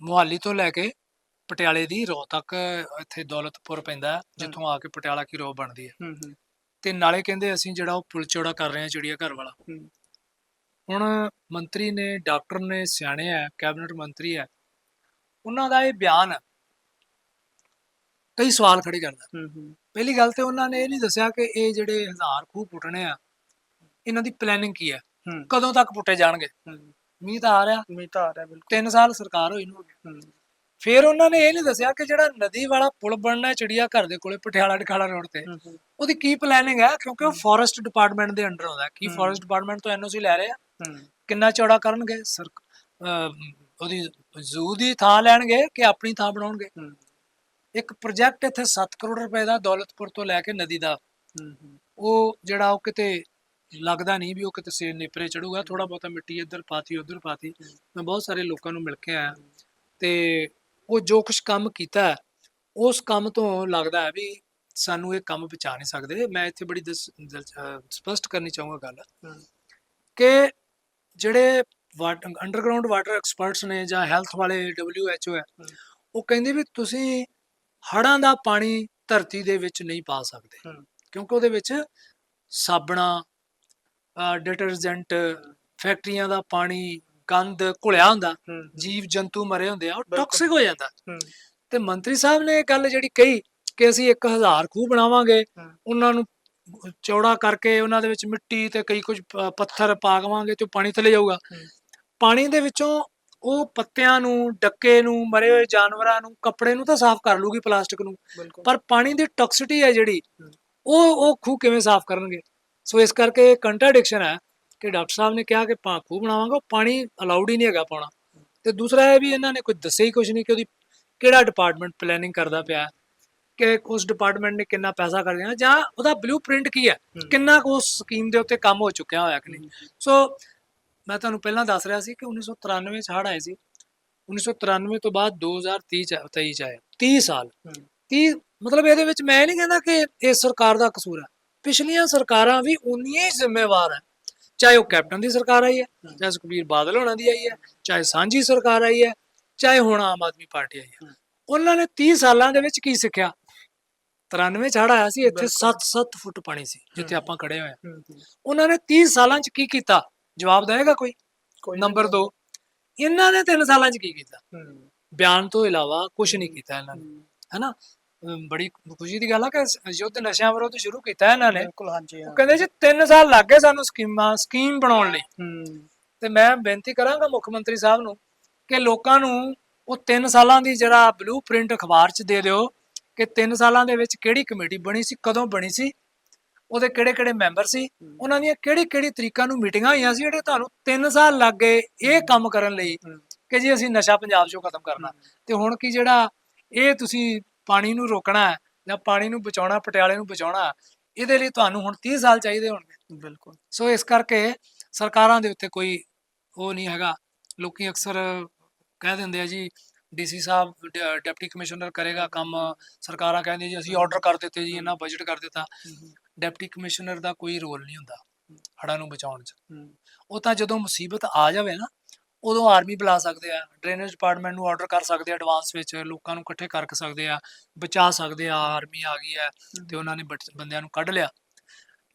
ਮੁਹਾਲੀ ਤੋਂ ਲੈ ਕੇ ਪਟਿਆਲੇ ਦੀ ਰੋ ਤੱਕ ਇੱਥੇ ਦੌਲਤਪੁਰ ਪੈਂਦਾ ਜਿੱਥੋਂ ਆ ਕੇ ਪਟਿਆਲਾ ਕੀ ਰੋ ਬਣਦੀ ਹੈ। ਤੇ ਨਾਲੇ ਕਹਿੰਦੇ ਅਸੀਂ ਜਿਹੜਾ ਉਹ ਪੁਲ ਚੌੜਾ ਕਰ ਰਹੇ ਹਾਂ ਚਿੜੀਆ ਘਰ ਵਾਲਾ। ਹੁਣ ਮੰਤਰੀ ਨੇ ਡਾਕਟਰ ਨੇ ਸਿਆਣੇ ਆ ਕੈਬਨਿਟ ਮੰਤਰੀ ਹੈ ਉਹਨਾਂ ਦਾ ਇਹ ਬਿਆਨ ਕਈ ਸਵਾਲ ਖੜੇ ਕਰਦਾ ਪਹਿਲੀ ਗੱਲ ਤੇ ਉਹਨਾਂ ਨੇ ਇਹ ਨਹੀਂ ਦੱਸਿਆ ਕਿ ਇਹ ਜਿਹੜੇ ਹਜ਼ਾਰ ਖੂਹ ਪੁੱਟਣੇ ਆ ਇਹਨਾਂ ਦੀ ਪਲੈਨਿੰਗ ਕੀ ਹੈ? ਕਦੋਂ ਤੱਕ ਪੁੱਟੇ ਜਾਣਗੇ? ਮੀਂਹ ਤਾਂ ਆ ਰਿਹਾ। ਮੀਂਹ ਤਾਂ ਆ ਰਿਹਾ ਬਿਲਕੁਲ। 3 ਸਾਲ ਸਰਕਾਰ ਹੋਈ ਨੂੰ। ਫਿਰ ਉਹਨਾਂ ਨੇ ਇਹ ਨਹੀਂ ਦੱਸਿਆ ਕਿ ਜਿਹੜਾ ਨਦੀ ਵਾਲਾ ਪੁਲ ਬਣਨਾ ਹੈ ਚਿੜੀਆ ਘਰ ਦੇ ਕੋਲੇ ਪਟਿਆਲਾ ਟਿਕਾਲਾ ਰੋਡ ਤੇ ਉਹਦੀ ਕੀ ਪਲੈਨਿੰਗ ਹੈ? ਕਿਉਂਕਿ ਉਹ ਫੋਰੈਸਟ ਡਿਪਾਰਟਮੈਂਟ ਦੇ ਅੰਡਰ ਆਉਂਦਾ। ਕੀ। ਫੋਰੈਸਟ ਡਿਪਾਰਟਮੈਂਟ ਤੋਂ ਐਨਓਸੀ ਲੈ ਰਹੇ ਆ? ਕਿੰਨਾ ਚੌੜਾ ਕਰਨਗੇ? ਸਰ ਉਹਦੀ ਜ਼ੂ ਦੀ ਥਾਂ ਲੈਣਗੇ ਕਿ ਆਪਣੀ ਥਾਂ ਬਣਾਉਣਗੇ? ਇੱਕ ਪ੍ਰੋਜੈਕਟ ਇੱਥੇ 7 ਕਰੋੜ ਰੁਪਏ ਦਾ ਦੌਲਤਪੁਰ ਤੋਂ ਲੈ ਕੇ ਨਦੀ ਦਾ। ਉਹ ਜਿਹੜਾ ਉਹ ਕਿਤੇ ਲੱਗਦਾ ਨਹੀਂ ਵੀ ਉਹ ਕਿਤੇ ਸੇ ਨੇਪਰੇ ਚੜੂਗਾ ਥੋੜਾ ਬਹੁਤਾ ਮਿੱਟੀ ਇੱਧਰ ਪਾਤੀ ਉੱਧਰ ਪਾਤੀ ਮੈਂ ਬਹੁਤ ਸਾਰੇ ਲੋਕਾਂ ਨੂੰ ਮਿਲ ਕੇ ਆਇਆ ਤੇ ਉਹ ਜੋ ਕੁਝ ਕੰਮ ਕੀਤਾ ਹੈ, ਉਸ ਕੰਮ ਤੋਂ ਲੱਗਦਾ ਹੈ ਵੀ ਸਾਨੂੰ ਇਹ ਕੰਮ ਬਚਾ ਨਹੀਂ ਸਕਦੇ ਮੈਂ ਇੱਥੇ ਬੜੀ ਸਪਸ਼ਟ ਕਰਨੀ ਚਾਹੂੰਗਾ ਗੱਲ ਹੂੰ, ਕਿ ਜਿਹੜੇ ਅੰਡਰਗਰਾਉਂਡ ਵਾਟਰ ਐਕਸਪਰਟਸ ਨੇ ਜਾਂ ਹੈਲਥ ਵਾਲੇ WHO ਹੈ ਹਮ। ਉਹ ਕਹਿੰਦੇ ਵੀ ਤੁਸੀਂ ਹੜਾਂ ਦਾ ਪਾਣੀ ਧਰਤੀ ਦੇ ਵਿੱਚ ਨਹੀਂ ਪਾ ਸਕਦੇ। ਕਿਉਂਕਿ ਉਹਦੇ ਵਿੱਚ ਸਾਬਣਾ ਡਿਟਰਜੈਂਟ ਫੈਕਟਰੀਆਂ ਦਾ ਪਾਣੀ ਗੰਦ ਘੁਲਿਆ ਹੁੰਦਾ ਜੀਵ ਜੰਤੂ ਮਰੇ ਹੁੰਦੇ ਆ ਉਹ। ਟੌਕਸਿਕ ਹੋ ਜਾਂਦਾ ਤੇ ਮੰਤਰੀ ਸਾਹਿਬ ਨੇ ਇਹ ਗੱਲ ਜਿਹੜੀ ਕਹੀ ਕਿ ਅਸੀਂ 1000 ਖੂਹ ਬਣਾਵਾਂਗੇ। ਉਹਨਾਂ ਨੂੰ ਚੌੜਾ ਕਰਕੇ ਉਹਨਾਂ ਦੇ ਵਿੱਚ ਮਿੱਟੀ ਤੇ ਕਈ ਕੁਝ ਪ- ਪੱਥਰ ਪਾਵਾਂਗੇ ਤੇ ਪਾਣੀ ਥੱਲੇ ਜਾਊਗਾ। ਪਾਣੀ ਦੇ ਵਿੱਚੋਂ ਉਹ ਪੱਤਿਆਂ ਨੂੰ ਡੱਕੇ ਨੂੰ ਮਰੇ ਹੋਏ ਜਾਨਵਰਾਂ ਨੂੰ ਕੱਪੜੇ ਨੂੰ ਤਾਂ ਸਾਫ਼ ਕਰ ਲੂਗੀ ਪਲਾਸਟਿਕ ਨੂੰ ਪਰ ਪਾਣੀ ਦੀ ਟੌਕਸਿਟੀ ਹੈ ਜਿਹੜੀ। ਉਹ ਉਹ ਖੂਹ ਕਿਵੇਂ ਸਾਫ਼ ਕਰਨਗੇ ਸੋ ਇਸ ਕਰਕੇ ਕੰਟਰਡਿਕਸ਼ਨ ਹੈ ਕਿ ਡਾਕਟਰ ਸਾਹਿਬ ਨੇ ਕਿਹਾ ਕਿ ਪਾ ਖੂਹ ਬਣਾਵਾਂਗਾ ਪਾਣੀ ਅਲਾਉਡ ਹੀ ਨਹੀਂ ਹੈਗਾ ਪਾਉਣਾ। ਤੇ ਦੂਸਰਾ ਇਹ ਵੀ ਇਹਨਾਂ ਨੇ ਕੁਝ ਦੱਸਿਆ ਹੀ ਕੁਝ ਨਹੀਂ ਕਿ ਉਹਦੀ ਕਿਹੜਾ ਡਿਪਾਰਟਮੈਂਟ ਪਲੈਨਿੰਗ ਕਰਦਾ ਪਿਆ ਕਿ ਉਸ ਡਿਪਾਰਟਮੈਂਟ ਨੇ ਕਿੰਨਾ ਪੈਸਾ ਕਰ ਦੇਣਾ ਜਾਂ ਉਹਦਾ ਬਲੂਪ੍ਰਿੰਟ ਕੀ ਹੈ। ਕਿੰਨਾ ਕੁ ਉਸ ਸਕੀਮ ਦੇ ਉੱਤੇ ਕੰਮ ਹੋ ਚੁੱਕਿਆ ਹੋਇਆ ਕਿ ਨਹੀਂ। ਸੋ ਮੈਂ ਤੁਹਾਨੂੰ ਪਹਿਲਾਂ ਦੱਸ ਰਿਹਾ ਸੀ ਕਿ 1993 ਚ ਹੜ੍ਹ ਆਏ ਸੀ। 1993 ਤੋਂ ਬਾਅਦ 2030 ਚ 23 ਚ ਆਇਆ 30 ਸਾਲ। ਹੂੰ, 30 ਮਤਲਬ ਇਹਦੇ ਵਿੱਚ ਮੈਂ ਨਹੀਂ ਕਹਿੰਦਾ ਕਿ ਇਹ ਸਰਕਾਰ ਦਾ ਕਸੂਰ ਹੈ। ਪਿਛਲੀਆਂ ਸਰਕਾਰਾਂ ਵੀ ਉਨੀਆਂ ਹੀ ਜ਼ਿੰਮੇਵਾਰ ਹੈ। ਚਾਹੇ ਉਹ ਕੈਪਟਨ ਦੀ ਸਰਕਾਰ ਆਈ ਹੈ ਚਾਹੇ ਸੁਖਬੀਰ ਬਾਦਲ ਹੋਣਾ ਦੀ ਆਈ ਹੈ ਚਾਹੇ ਸਾਂਝੀ ਸਰਕਾਰ ਆਈ ਹੈ ਚਾਹੇ ਹੁਣ ਆਮ ਆਦਮੀ ਪਾਰਟੀ ਆਈ ਹੈ। ਉਹਨਾਂ ਨੇ 30 ਸਾਲਾਂ ਦੇ ਵਿੱਚ ਕੀ ਸਿੱਖਿਆ? 93 ਚ ਹੜ੍ਹ ਆਇਆ ਸੀ ਇੱਥੇ ਬਿਲਕੁਲ। 7-7 ਫੁੱਟ ਪਾਣੀ ਸੀ ਜਿੱਥੇ। ਆਪਾਂ ਖੜੇ ਹੋਏ ਉਹਨਾਂ ਨੇ 30 ਸਾਲਾਂ ਚ ਕੀ ਕੀਤਾ? ਜਵਾਬ ਦੇਵੇਗਾ ਕੋਈ? ਕੋਈ ਨੰਬਰ 2 ਇਹਨਾਂ ਨੇ 3 ਸਾਲਾਂ ਚ ਕੀ ਕੀਤਾ? ਬਿਆਨ ਤੋਂ ਇਲਾਵਾ ਕੁਝ ਨਹੀਂ ਕੀਤਾ ਇਹਨਾਂ ਨੇ। ਹੈਨਾ? ਅਮ ਬੜੀ ਖੁਸ਼ੀ ਦੀ ਗੱਲ ਆ ਕਿ ਯੁੱਧ ਨਸ਼ਿਆਂ ਵਿਰੁੱਧ ਸ਼ੁਰੂ ਕੀਤਾ ਇਹਨਾਂ ਨੇ ਬਿਲਕੁਲ ਹਾਂਜੀ ਉਹ ਕਹਿੰਦੇ ਜੀ 3 ਸਾਲ ਲੱਗ ਗਏ ਸਾਨੂੰ ਸਕੀਮਾਂ ਸਕੀਮ ਬਣਾਉਣ ਲਈ। ਹੂੰ। ਤੇ ਮੈਂ ਬੇਨਤੀ ਕਰਾਂਗਾ ਮੁੱਖ ਮੰਤਰੀ ਸਾਹਿਬ ਨੂੰ ਕਿ ਲੋਕਾਂ ਨੂੰ ਉਹ 3 ਸਾਲਾਂ ਦੀ ਜਿਹੜਾ ਬਲੂਪ੍ਰਿੰਟ ਅਖਬਾਰ 'ਚ ਦੇ ਦਿਓ ਕਿ 3 ਸਾਲਾਂ ਦੇ ਵਿੱਚ ਕਿਹੜੀ ਕਮੇਟੀ ਬਣੀ ਸੀ ਕਦੋਂ ਬਣੀ ਸੀ ਉਹਦੇ ਕਿਹੜੇ ਕਿਹੜੇ ਮੈਂਬਰ ਸੀ ਉਹਨਾਂ ਦੀਆਂ ਕਿਹੜੀ ਕਿਹੜੀ ਤਰੀਕਾਂ ਨੂੰ ਮੀਟਿੰਗਾਂ ਹੋਈਆਂ ਸੀ ਜਿਹੜੇ ਤੁਹਾਨੂੰ 3 ਸਾਲ ਲੱਗ ਗਏ ਇਹ ਕੰਮ ਕਰਨ ਲਈ ਕਿ ਜੀ ਅਸੀਂ ਨਸ਼ਾ ਪੰਜਾਬ 'ਚੋਂ ਖਤਮ ਕਰਨਾ। ਤੇ ਹੁਣ ਕੀ ਜਿਹੜਾ ਇਹ ਤੁਸੀਂ ਪਾਣੀ ਨੂੰ ਰੋਕਣਾ ਜਾਂ ਪਾਣੀ ਨੂੰ ਬਚਾਉਣਾ ਪਟਿਆਲੇ ਨੂੰ ਬਚਾਉਣਾ ਇਹਦੇ ਲਈ ਤੁਹਾਨੂੰ ਹੁਣ 30 ਸਾਲ ਚਾਹੀਦੇ ਹੋਣਗੇ। ਬਿਲਕੁਲ। ਸੋ ਇਸ ਕਰਕੇ ਸਰਕਾਰਾਂ ਦੇ ਉੱਤੇ ਕੋਈ ਉਹ ਨਹੀਂ ਹੈਗਾ। ਲੋਕੀ ਅਕਸਰ ਕਹਿ ਦਿੰਦੇ ਆ ਜੀ ਡੀਸੀ ਸਾਹਿਬ ਡਿਪਟੀ ਕਮਿਸ਼ਨਰ ਕਰੇਗਾ ਕੰਮ। ਸਰਕਾਰਾਂ ਕਹਿੰਦੀਆਂ ਜੀ ਅਸੀਂ ਆਰਡਰ ਕਰ ਦਿੱਤੇ ਜੀ ਇਹਨਾਂ ਬਜਟ ਕਰ ਦਿੱਤਾ। ਡਿਪਟੀ ਕਮਿਸ਼ਨਰ ਦਾ ਕੋਈ ਰੋਲ ਨਹੀਂ ਹੁੰਦਾ ਹੜ੍ਹਾਂ ਨੂੰ ਬਚਾਉਣ 'ਚ। ਉਹ ਤਾਂ ਜਦੋਂ ਮੁਸੀਬਤ ਆ ਜਾਵੇ ਨਾ ਉਦੋਂ ਆਰਮੀ ਬੁਲਾ ਸਕਦੇ ਆ ਡਰੇਨੇਜ ਡਿਪਾਰਟਮੈਂਟ ਨੂੰ ਆਰਡਰ ਕਰ ਸਕਦੇ ਆ ਐਡਵਾਂਸ ਵਿੱਚ ਲੋਕਾਂ ਨੂੰ ਇਕੱਠੇ ਕਰ ਸਕਦੇ ਆ ਬਚਾ ਸਕਦੇ ਆ ਆਰਮੀ ਆ ਗਈ ਹੈ ਤੇ ਉਹਨਾਂ ਨੇ ਬੰਦਿਆਂ ਨੂੰ ਕੱਢ ਲਿਆ।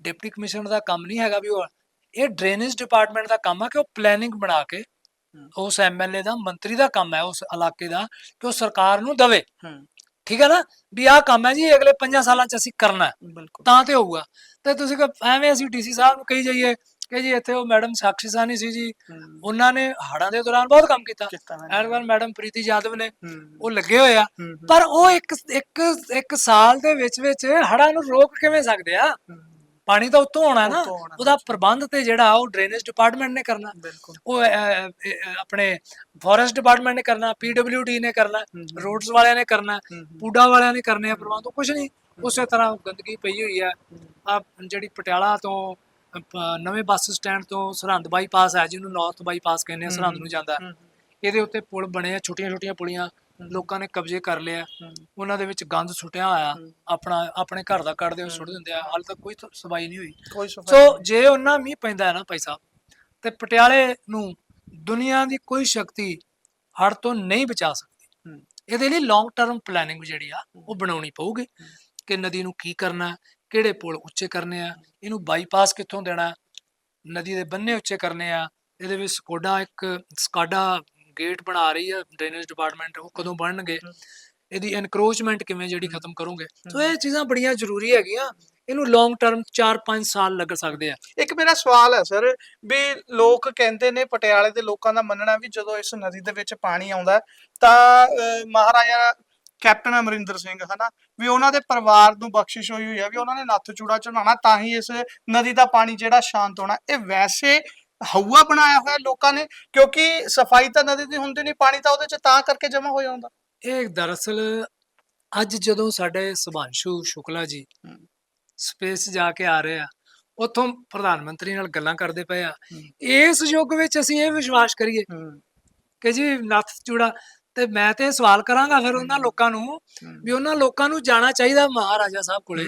ਡਿਪਟੀ ਕਮਿਸ਼ਨਰ ਦਾ ਕੰਮ ਨਹੀਂ ਹੈਗਾ ਵੀ ਉਹ ਇਹ ਡਰੇਨੇਜ ਡਿਪਾਰਟਮੈਂਟ ਦਾ ਕੰਮ ਆ ਕਿ ਉਹ ਪਲੈਨਿੰਗ ਬਣਾ ਕੇ ਉਸ ਐਮਐਲਏ ਦਾ ਮੰਤਰੀ ਦਾ ਕੰਮ ਹੈ ਉਸ ਇਲਾਕੇ ਦਾ ਕਿ ਉਹ ਸਰਕਾਰ ਨੂੰ ਦਵੇ। ਹੂੰ। ਠੀਕ ਹੈ ਨਾ? ਵੀ ਆਹ ਕੰਮ ਹੈ ਜੀ ਅਗਲੇ 5 ਸਾਲਾਂ ਚ ਅਸੀਂ ਕਰਨਾ ਹੈ। ਬਿਲਕੁਲ। ਤਾਂ ਤੇ ਹੋਊਗਾ। ਤੇ ਤੁਸੀਂ ਕਹ ਐਵੇਂ ਅਸੀਂ ਡੀਸੀ ਸਾਹਿਬ ਨੂੰ ਕਹੀ ਜਾਈਏ ਕਿ ਜੀ ਇੱਥੇ ਉਹ ਮੈਡਮ ਸਾਕਸ਼ੀ ਸਾਨੀ ਸੀ ਜੀ ਉਹਨਾਂ ਨੇ ਹੜਾਂ ਦੇ ਦੌਰਾਨ ਬਹੁਤ ਕੰਮ ਕੀਤਾ। ਐਨਵਰ ਮੈਡਮ। ਪ੍ਰੀਤੀ ਯਾਦਵ ਨੇ ਉਹ ਲੱਗੇ ਹੋਏ ਆ। ਪਰ ਉਹ ਇੱਕ ਇੱਕ ਇੱਕ ਸਾਲ ਦੇ ਵਿੱਚ ਵਿੱਚ ਹੜਾਂ ਨੂੰ ਰੋਕ ਕਿਵੇਂ ਸਕਦੇ ਆ? ਪਾਣੀ ਤਾਂ ਉੱਤੋਂ ਆਉਣਾ ਨਾ। ਉਹਦਾ ਪ੍ਰਬੰਧ ਤੇ ਜਿਹੜਾ ਉਹ ਡਰੇਨੇਜ ਡਿਪਾਰਟਮੈਂਟ ਨੇ ਕਰਨਾ। ਉਹ ਆਪਣੇ ਫੋਰੈਸਟ ਡਿਪਾਰਟਮੈਂਟ ਨੇ ਕਰਨਾ ਪੀਡਬਲਯੂਡੀ ਨੇ ਕਰਨਾ। ਰੋਡਸ ਵਾਲਿਆਂ ਨੇ ਕਰਨਾ। ਪੂਡਾ ਵਾਲਿਆਂ ਨੇ ਕਰਨੇ ਆ ਪ੍ਰਬੰਧ। ਕੁਝ ਨਹੀਂ। ਉਸੇ ਤਰ੍ਹਾਂ ਗੰਦਗੀ ਪਈ ਹੋਈ ਹੈ। ਆ ਜਿਹੜੀ ਪਟਿਆਲਾ ਤੋਂ ਨਵੇਂ ਬੱਸ ਸਟੈਂਡ ਤੋਂ ਸਰਹੰਦ ਬਾਈਪਾਸ ਹੈ ਜਿਹਨੂੰ ਨਾਰਥ ਬਾਈਪਾਸ ਕਹਿੰਦੇ ਆ ਸਰਹੰਦ ਨੂੰ ਜਾਂਦਾ ਹੈ। ਇਹਦੇ ਉੱਤੇ ਪੁਲ ਬਣੇ ਆ ਛੋਟੀਆਂ ਛੋਟੀਆਂ ਪੁਲੀਆਂ ਲੋਕਾਂ ਨੇ ਕਬਜ਼ੇ ਕਰ ਲਿਆ ਉਹਨਾਂ ਦੇ ਵਿੱਚ ਗੰਦ ਸੁੱਟਿਆ ਹੋਇਆ ਆਪਣਾ ਆਪਣੇ ਘਰ ਦਾ ਕੱਢਦੇ ਸੁੱਟ ਦਿੰਦੇ ਆ। ਹਾਲ ਤੱਕ ਕੋਈ ਤ- ਸਫ਼ਾਈ ਨਹੀਂ ਹੋਈ। ਕੋਈ ਸਫ਼ਾਈ ਸੋ ਜੇ ਉਹਨਾਂ ਮੀਂਹ ਪੈਂਦਾ ਹੈ ਨਾ ਭਾਈ ਸਾਹਿਬ ਤੇ ਪਟਿਆਲੇ ਨੂੰ ਦੁਨੀਆ ਦੀ ਕੋਈ ਸ਼ਕਤੀ ਹੜ ਤੋਂ ਨਹੀਂ ਬਚਾ ਸਕਦੀ। ਇਹਦੇ ਲਈ ਲੌਂਗ ਟਰਮ ਪਲੈਨਿੰਗ ਜਿਹੜੀ ਆ ਉਹ ਬਣਾਉਣੀ ਪਊਗੀ ਕਿ ਨਦੀ ਨੂੰ ਕੀ ਕਰਨਾ ਹੈ, ਕਿਹੜੇ ਪੁਲ ਉੱਚੇ ਕਰਨੇ ਆ? ਇਹਨੂੰ ਬਾਈਪਾਸ ਕਿੱਥੋਂ ਦੇਣਾ? ਨਦੀ ਦੇ ਬੰਨੇ ਉੱਚੇ ਕਰਨੇ ਆ। ਇਹਦੇ ਵਿੱਚ ਸਕੋਡਾ ਇੱਕ ਸਕਾਡਾ ਗੇਟ ਬਣਾ ਰਹੀ ਆ ਡਰੇਨੇਜ ਡਿਪਾਰਟਮੈਂਟ ਉਹ ਕਦੋਂ ਬਣਨਗੇ? ਇਹਦੀ ਐਨਕਰੋਚਮੈਂਟ ਕਿਵੇਂ ਜਿਹੜੀ ਖਤਮ ਕਰੋਗੇ? ਸੋ ਇਹ ਚੀਜ਼ਾਂ ਬੜੀਆਂ ਜ਼ਰੂਰੀ ਹੈਗੀਆਂ। ਇਹਨੂੰ ਲੌਂਗ ਟਰਮ 4-5 ਸਾਲ ਲੱਗ ਸਕਦੇ ਆ। ਇੱਕ ਮੇਰਾ ਸਵਾਲ ਹੈ ਸਰ ਵੀ ਲੋਕ ਕਹਿੰਦੇ ਨੇ ਪਟਿਆਲੇ ਦੇ ਲੋਕਾਂ ਦਾ ਮੰਨਣਾ ਵੀ ਜਦੋਂ ਇਸ ਨਦੀ ਦੇ ਵਿੱਚ ਪਾਣੀ ਆਉਂਦਾ ਤਾਂ ਮਹਾਰਾਜਾ ਕੈਪਟਨ ਅਮਰਿੰਦਰ ਸਿੰਘ ਹਨਾ? ਵੀ ਉਹਨਾਂ ਦੇ ਪਰਿਵਾਰ ਨੂੰ ਬਖਸ਼ਿਸ਼ ਹੋਈ ਹੋਈ ਹੈ ਵੀ ਉਹਨਾਂ ਨੇ ਨੱਥ ਚੂੜਾ ਚੜਾਉਣਾ ਤਾਂ ਹੀ ਇਸ ਨਦੀ ਦਾ ਪਾਣੀ ਜਿਹੜਾ ਸ਼ਾਂਤ ਹੋਣਾ। ਇਹ ਵੈਸੇ ਹਊਆ ਬਣਾਇਆ ਹੋਇਆ ਲੋਕਾਂ ਨੇ ਕਿਉਂਕਿ ਸਫ਼ਾਈ ਤਾਂ ਨਦੀ ਦੀ ਹੁੰਦੀ ਨਹੀਂ ਪਾਣੀ ਤਾਂ ਉਹਦੇ ਚ ਤਾਂ ਕਰਕੇ ਜਮਾ ਹੋ ਜਾਂਦਾ। ਇਹ ਦਰਅਸਲ ਅੱਜ ਜਦੋਂ ਸਾਡੇ ਸੁਭਾਂਸ਼ੂ ਸ਼ੁਕਲਾ ਜੀ। ਸਪੇਸ ਜਾ ਕੇ ਆ ਰਹੇ ਆ ਉੱਥੋਂ ਪ੍ਰਧਾਨ ਮੰਤਰੀ ਨਾਲ ਗੱਲਾਂ ਕਰਦੇ ਪਏ ਆ। ਇਸ ਯੁੱਗ ਵਿੱਚ ਅਸੀਂ ਇਹ ਵਿਸ਼ਵਾਸ ਕਰੀਏ ਕਿ ਜੀ ਨੱਥ ਚੂੜਾ ਤੇ ਮੈਂ ਤੇ ਇਹ ਸਵਾਲ ਕਰਾਂਗਾ ਫਿਰ ਉਹਨਾਂ ਲੋਕਾਂ ਨੂੰ ਵੀ ਉਹਨਾਂ ਲੋਕਾਂ ਨੂੰ ਜਾਣਾ ਚਾਹੀਦਾ ਮਹਾਰਾਜਾ ਸਾਹਿਬ ਕੋਲੇ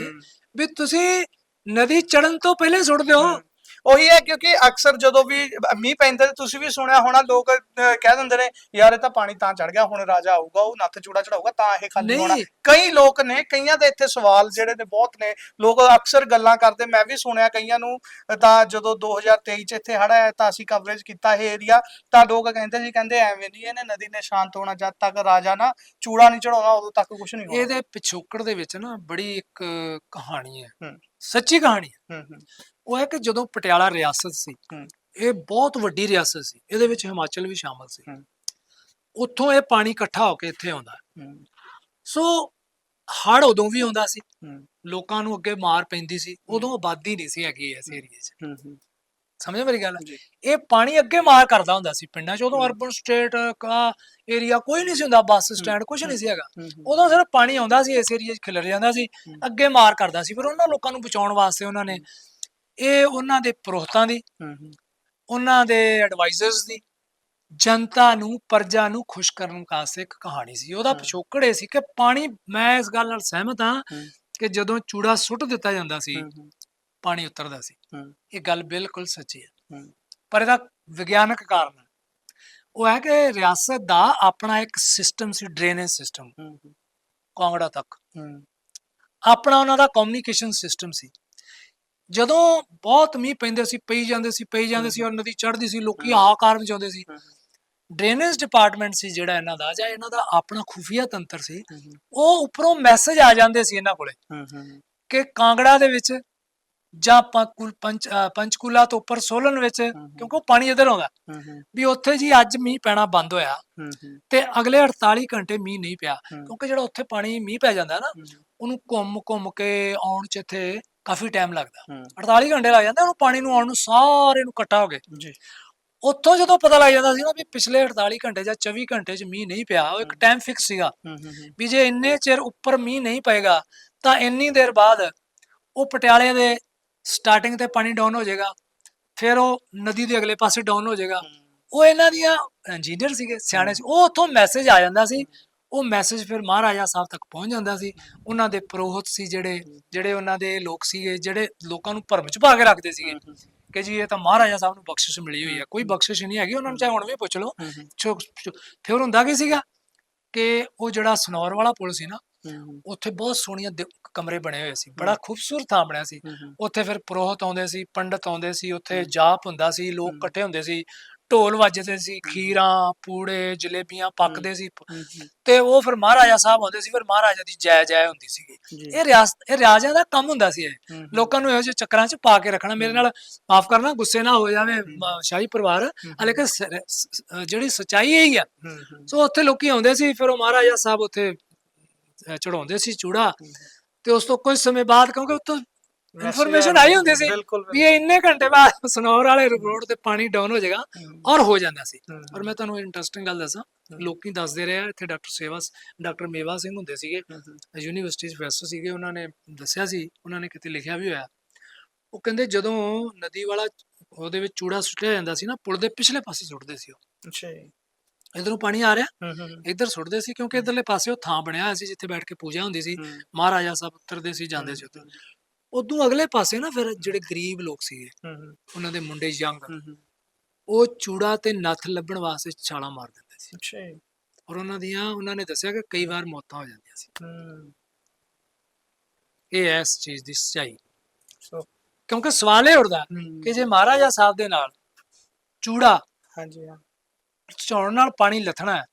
ਵੀ ਤੁਸੀਂ ਨਦੀ ਚੜਨ ਤੋਂ ਪਹਿਲੇ ਸੁੱਟ ਦਿਓ। ਉਹੀ ਹੈ ਕਿਉਂਕਿ ਅਕਸਰ ਜਦੋਂ ਵੀ ਮੀਂਹ ਪੈਂਦਾ ਤੇ ਤੁਸੀਂ ਵੀ ਸੁਣਿਆ ਹੋਣਾ ਲੋਕ ਅਹ, ਕਹਿ ਦਿੰਦੇ ਨੇ ਯਾਰ ਇਹ ਤਾਂ ਪਾਣੀ ਤਾਂ ਚੜ ਗਿਆ ਹੁਣ ਰਾਜਾ ਆਊਗਾ ਉਹ ਨੱਥ ਚੂੜਾ ਚੜਾਊਗਾ ਤਾਂ ਇਹ ਖਾਲੀ ਹੋਣਾ। ਨਹੀਂ। ਕਈ ਲੋਕ ਨੇ ਕਈਆਂ ਦੇ ਇੱਥੇ ਸਵਾਲ ਜਿਹੜੇ ਨੇ ਬਹੁਤ ਨੇ ਲੋਕ ਅਕਸਰ ਗੱਲਾਂ ਕਰਦੇ ਮੈਂ ਵੀ ਸੁਣਿਆ ਕਈਆਂ ਨੂੰ ਅਹ, ਤਾਂ ਜਦੋਂ 2023 ਚ ਇੱਥੇ ਹੜ੍ਹ ਆਇਆ ਤਾਂ ਅਸੀਂ ਕਵਰੇਜ ਕੀਤਾ ਇਹ ਏਰੀਆ ਤਾਂ ਲੋਕ ਕਹਿੰਦੇ ਸੀ ਕਹਿੰਦੇ ਐਵੇਂ ਨਹੀਂ ਇਹਨੇ ਨਦੀ ਨੇ ਸ਼ਾਂਤ ਹੋਣਾ ਜਦ ਤੱਕ ਰਾਜਾ ਨਾ ਚੂੜਾ ਨਹੀਂ ਚੜਾਉਣਾ ਉਦੋਂ ਤੱਕ ਕੁਝ ਨਹੀਂ ਹੋਣਾ। ਇਹਦੇ ਪਿਛੋਕੜ ਦੇ ਵਿੱਚ ਨਾ ਬੜੀ ਇੱਕ ਕਹਾਣੀ ਹੈ। ਸੱਚੀ ਕਹਾਣੀ ਹੈ। ਹੂੰ ਹੂੰ। ਉਹ ਹੈ ਕਿ ਜਦੋਂ ਪਟਿਆਲਾ ਰਿਆਸਤ ਸੀ ਹੂੰ। ਇਹ ਬਹੁਤ ਵੱਡੀ ਰਿਆਸਤ ਸੀ ਇਹਦੇ ਵਿੱਚ ਹਿਮਾਚਲ ਵੀ ਸ਼ਾਮਲ ਸੀ। ਹੂੰ। ਉੱਥੋਂ ਇਹ ਪਾਣੀ ਇਕੱਠਾ ਹੋ ਕੇ ਇੱਥੇ ਆਉਂਦਾ। ਹੈ। ਹੂੰ ਸੋ ਹੜ ਉਦੋਂ ਵੀ ਆਉਂਦਾ ਸੀ। ਹੂੰ। ਲੋਕਾਂ ਨੂੰ ਅੱਗੇ ਮਾਰ ਪੈਂਦੀ ਸੀ। ਉਦੋਂ ਆਬਾਦੀ ਨਹੀਂ ਸੀ ਹੈਗੀ ਇਸ ਏਰੀਏ 'ਚ। ਹੂੰ ਹੂੰ। ਸਮਝੇ ਮੇਰੀ ਗੱਲ? ਜੀ। ਇਹ ਪਾਣੀ ਅੱਗੇ ਮਾਰ ਕਰਦਾ ਹੁੰਦਾ ਸੀ ਪਿੰਡਾਂ 'ਚ। ਉਦੋਂ ਅਰਬਨ ਸਟੇਟ ਕਾ ਏਰੀਆ ਕੋਈ ਨਹੀਂ ਸੀ ਹੁੰਦਾ ਬੱਸ ਸਟੈਂਡ ਕੁਝ ਨਹੀਂ ਸੀ ਹੈਗਾ। ਹੂੰ ਹੂੰ। ਉਦੋਂ ਸਿਰਫ ਪਾਣੀ ਆਉਂਦਾ ਸੀ ਇਸ ਏਰੀਏ 'ਚ ਖਿਲਰ ਜਾਂਦਾ ਸੀ। ਹੂੰ। ਅੱਗੇ ਮਾਰ ਕਰਦਾ ਸੀ। ਫਿਰ ਉਹਨਾਂ ਲੋਕਾਂ ਨੂੰ ਬਚਾਉਣ ਵਾਸਤੇ ਉਹਨਾਂ ਨੇ ਇਹ ਉਹਨਾਂ ਦੇ ਪ੍ਰੋਹਤਾਂ ਦੀ ਉਹਨਾਂ ਦੇ ਐਡਵਾਈਜ਼ਰਸ ਦੀ ਜਨਤਾ ਨੂੰ ਪ੍ਰਜਾ ਨੂੰ ਖੁਸ਼ ਕਰਨ ਵਾਸਤੇ ਇੱਕ ਕਹਾਣੀ ਸੀ। ਉਹਦਾ। ਪਿਛੋਕੜ ਇਹ ਸੀ ਕਿ ਪਾਣੀ ਮੈਂ ਇਸ ਗੱਲ ਨਾਲ ਸਹਿਮਤ ਹਾਂ। ਕਿ ਜਦੋਂ ਚੂੜਾ ਸੁੱਟ ਦਿੱਤਾ ਜਾਂਦਾ ਸੀ ਪਾਣੀ ਉਤਰਦਾ ਸੀ। ਇਹ ਗੱਲ ਬਿਲਕੁਲ ਸੱਚੀ ਹੈ। ਪਰ ਇਹਦਾ ਵਿਗਿਆਨਕ ਕਾਰਨ ਉਹ ਹੈ ਕਿ ਰਿਆਸਤ ਦਾ ਆਪਣਾ ਇੱਕ ਸਿਸਟਮ ਸੀ ਡਰੇਨੇਜ ਸਿਸਟਮ ਕਾਂਗੜਾ ਤੱਕ। ਆਪਣਾ ਉਹਨਾਂ ਦਾ ਕਮਿਊਨੀਕੇਸ਼ਨ ਸਿਸਟਮ ਸੀ। ਜਦੋਂ ਬਹੁਤ ਮੀਂਹ ਪੈਂਦੇ ਸੀ ਪਈ ਜਾਂਦੇ ਸੀ ਪਈ ਜਾਂਦੇ ਸੀ ਔਰ ਨਦੀ ਚੜ੍ਹਦੀ ਸੀ ਲੋਕੀ। ਹਾਹਾਕਾਰ ਮਚਾਉਂਦੇ ਸੀ। ਡਰੇਨੇਜ ਡਿਪਾਰਟਮੈਂਟ ਸੀ ਜਿਹੜਾ ਇਹਨਾਂ ਦਾ ਜਾਂ ਇਹਨਾਂ ਦਾ ਆਪਣਾ ਖੁਫੀਆ ਤੰਤਰ ਸੀ ਉਹ ਉੱਪਰੋਂ ਮੈਸੇਜ ਆ ਜਾਂਦੇ ਸੀ ਇਹਨਾਂ ਕੋਲੇ ਕਿ ਕਾਂਗੜਾ ਦੇ ਵਿੱਚ ਜਾਂ ਪੰਚ ਪੰਚਕੂਲਾ ਤੋਂ ਉੱਪਰ ਸੋਲਨ ਵਿੱਚ ਕਿਉਂਕਿ ਉਹ ਪਾਣੀ ਇਧਰ ਆਉਂਦਾ। ਵੀ ਉੱਥੇ ਜੀ ਅੱਜ ਮੀਂਹ ਪੈਣਾ ਬੰਦ ਹੋਇਆ ਤੇ ਅਗਲੇ 48 ਘੰਟੇ ਮੀਂਹ ਨਹੀਂ ਪਿਆ ਕਿਉਂਕਿ ਜਿਹੜਾ ਉੱਥੇ ਪਾਣੀ ਮੀਂਹ ਪੈ ਜਾਂਦਾ ਨਾ ਉਹਨੂੰ ਘੁੰਮ ਘੁੰਮ ਕੇ ਆਉਣ ਚ ਇੱਥੇ ਕਾਫੀ ਟਾਈਮ ਲੱਗਦਾ। 48 ਘੰਟੇ ਲੱਗ ਜਾਂਦੇ ਉਹਨੂੰ ਪਾਣੀ ਨੂੰ ਆਉਣ ਨੂੰ ਸਾਰੇ ਨੂੰ ਇਕੱਠਾ ਹੋ ਗਏ ਜੀ। ਉੱਥੋਂ ਜਦੋਂ ਪਤਾ ਲੱਗ ਜਾਂਦਾ ਸੀ ਨਾ ਵੀ ਪਿਛਲੇ 48 ਘੰਟੇ ਜਾਂ 24 ਘੰਟੇ ਚ ਮੀਂਹ ਨਹੀਂ ਪਿਆ ਉਹ ਇੱਕ ਟਾਈਮ ਫਿਕਸ ਸੀਗਾ ਵੀ ਜੇ ਇੰਨੇ ਚਿਰ ਉੱਪਰ ਮੀਂਹ ਨਹੀਂ ਪਏਗਾ ਤਾਂ ਇੰਨੀ ਦੇਰ ਬਾਅਦ ਉਹ ਪਟਿਆਲੇ ਦੇ ਸਟਾਰਟਿੰਗ ਤੇ ਪਾਣੀ ਡਾਊਨ ਹੋ ਜਾਏਗਾ ਫਿਰ ਉਹ ਨਦੀ ਦੇ ਅਗਲੇ ਪਾਸੇ ਡਾਊਨ ਹੋ ਜਾਏਗਾ। ਉਹ ਇਹਨਾਂ ਦੀਆਂ ਇੰਜੀਨੀਅਰ ਸੀਗੇ ਸਿਆਣੇ ਸੀ ਉਹ ਉੱਥੋਂ ਮੈਸੇਜ ਆ ਜਾਂਦਾ ਸੀ ਉਹ ਮੈਸੇਜ ਫਿਰ ਮਹਾਰਾਜਾ ਸਾਹਿਬ ਤੱਕ ਪਹੁੰਚ ਜਾਂਦਾ ਸੀ। ਉਹਨਾਂ ਦੇ ਪ੍ਰੋਹਤ ਸੀ ਜਿਹੜੇ ਜਿਹੜੇ ਉਹਨਾਂ ਦੇ ਲੋਕ ਸੀਗੇ ਜਿਹੜੇ ਲੋਕਾਂ ਨੂੰ ਭਰਮ ਚ ਪਾ ਕੇ ਰੱਖਦੇ ਸੀਗੇ। ਕਿ ਜੀ ਇਹ ਤਾਂ ਮਹਾਰਾਜਾ ਸਾਹਿਬ ਨੂੰ ਬਖਸ਼ਿਸ਼ ਮਿਲੀ ਹੋਈ ਹੈ ਕੋਈ ਬਖਸ਼ਿਸ਼ ਨਹੀਂ ਹੈਗੀ ਉਹਨਾਂ ਨੂੰ ਚਾਹੇ ਹੁਣ ਵੀ ਪੁੱਛ ਲਓ। ਫਿਰ ਹੁੰਦਾ ਕੀ ਸੀਗਾ ਕਿ ਉਹ ਜਿਹੜਾ ਸਨੌਰ ਵਾਲਾ ਪੁਲ ਸੀ ਨਾ ਉੱਥੇ ਬਹੁਤ ਸੋਹਣੀਆਂ ਕਮਰੇ ਬਣੇ ਹੋਏ ਸੀ। ਬੜਾ ਖੂਬਸੂਰਤ ਥਾਂ ਬਣਿਆ ਸੀ। ਉੱਥੇ ਫਿਰ ਪੁਰੋਹਤ ਆਉਂਦੇ ਸੀ ਪੰਡਤ ਆਉਂਦੇ ਸੀ ਉੱਥੇ ਜਾਪ ਹੁੰਦਾ ਸੀ ਲੋਕ ਇਕੱਠੇ ਹੁੰਦੇ ਸੀ। ਢੋਲ ਵੱਜਦੇ ਸੀ ਖੀਰਾਂ ਪੂੜੇ ਜਲੇਬੀਆਂ ਪੱਕਦੇ ਸੀ ਤੇ ਉਹ ਫਿਰ ਮਹਾਰਾਜਾ ਸਾਹਿਬ ਆਉਂਦੇ ਸੀ ਫਿਰ ਮਹਾਰਾਜਾ ਦੀ ਜੈ ਜੈ ਹੁੰਦੀ ਸੀਗੀ। ਇਹ ਰਿਆਸਤ ਇਹ ਰਾਜਿਆਂ ਦਾ ਕੰਮ ਹੁੰਦਾ ਸੀ ਇਹ। ਲੋਕਾਂ ਨੂੰ ਇਹੋ ਜਿਹੇ ਚੱਕਰਾਂ 'ਚ ਪਾ ਕੇ ਰੱਖਣਾ ਮੇਰੇ ਨਾਲ ਮਾਫ ਕਰਨਾ ਗੁੱਸੇ ਨਾ ਹੋ ਜਾਵੇ ਸ਼ਾਹੀ ਪਰਿਵਾਰ। ਅ, ਜਿਹੜੀ ਸਚਾਈ ਇਹੀ ਆ। ਸੋ ਉੱਥੇ ਲੋਕੀ ਆਉਂਦੇ ਸੀ ਫਿਰ ਉਹ ਮਹਾਰਾਜਾ ਸਾਹਿਬ ਉੱਥੇ ਚੜਾਉਂਦੇ ਸੀ ਚੂੜਾ ਤੇ ਉਸ ਤੋਂ ਕੁਝ ਸਮੇਂ ਬਾਅਦ ਕਿਉਂਕਿ ਉੱਥੋਂ ਇਨਫੋਰਮੇਸ਼ਨ ਆਈ ਹੁੰਦੀ ਸੀ। ਵੀ ਇਹ ਇੰਨੇ ਘੰਟੇ ਬਾਅਦ ਸਨੌਰ ਵਾਲੇ ਰੋਡ ਤੇ ਪਾਣੀ ਡਾਊਨ ਹੋ ਜਾਏਗਾ ਔਰ ਹੋ ਜਾਂਦਾ ਸੀ। ਔਰ ਮੈਂ ਤੁਹਾਨੂੰ ਇੰਟਰਸਟਿੰਗ ਗੱਲ ਦੱਸਾਂ ਲੋਕੀ ਦੱਸਦੇ ਰਹੇ ਇੱਥੇ ਡਾਕਟਰ ਸੇਵਾ ਡਾਕਟਰ ਮੇਵਾ ਸਿੰਘ ਹੁੰਦੇ ਸੀਗੇ। ਯੂਨੀਵਰਸਿਟੀ ਦੇ ਪ੍ਰੋਫੈਸਰ ਸੀਗੇ ਉਹਨਾਂ ਨੇ ਦੱਸਿਆ ਸੀ ਉਹਨਾਂ ਨੇ ਕਿਤੇ ਲਿਖਿਆ ਵੀ ਹੋਇਆ। ਉਹ ਕਹਿੰਦੇ ਜਦੋਂ ਨਦੀ ਵਾਲਾ ਉਹਦੇ ਵਿੱਚ ਚੂੜਾ ਸੁੱਟਿਆ ਜਾਂਦਾ ਸੀ ਨਾ ਪੁਲ ਦੇ ਪਿਛਲੇ ਪਾਸੇ ਸੁੱਟਦੇ ਸੀ ਉਹ। ਅੱਛਾ ਇਧਰੋਂ ਪਾਣੀ ਆ ਰਿਹਾ। ਇੱਧਰ ਸੁੱਟਦੇ ਸੀ ਕਿਉਂਕਿ ਇਧਰਲੇ ਪਾਸੇ ਉਹ ਥਾਂ ਬਣਿਆ ਹੋਇਆ ਸੀ ਜਿੱਥੇ ਬੈਠ ਕੇ ਪੂਜਾ ਹੁੰਦੀ ਸੀ। ਮਹਾਰਾਜਾ ਸਾਹਿਬ ਉਤਰਦੇ ਸੀ ਜਾਂਦੇ ਸੀ ਉੱਥੇ। ਉਦੋਂ ਅਗਲੇ ਪਾਸੇ ਨਾ ਫਿਰ ਜਿਹੜੇ ਗਰੀਬ ਲੋਕ ਸੀਗੇ ਹੂੰ ਉਹਨਾਂ ਦੇ ਮੁੰਡੇ ਯੰਗ ਹੂੰ ਉਹ ਚੂੜਾ ਤੇ ਨੱਥ ਲੱਭਣ ਵਾਸਤੇ ਛਾਲਾਂ ਮਾਰ ਦਿੰਦੇ ਸੀ। ਅੱਛਾ ਔਰ ਉਹਨਾਂ ਦੀਆਂ ਉਹਨਾਂ ਨੇ ਦੱਸਿਆ ਕਿ ਕਈ ਵਾਰ ਮੌਤਾਂ ਹੋ ਜਾਂਦੀਆਂ ਸੀ। ਹੂੰ। ਇਹ ਇਸ ਚੀਜ਼ ਦੀ ਸੱਚਾਈ। ਸੋ ਕਿਉਂਕਿ ਸਵਾਲ ਇਹ ਉੱਠਦਾ ਕਿ ਜੇ ਮਹਾਰਾਜਾ ਸਾਹਿਬ ਦੇ ਨਾਲ ਚੂੜਾ ਹਾਂਜੀ ਹਾਂ। ਚੌਣ ਨਾਲ ਪਾਣੀ ਲੱਥਣਾ ਹੈ।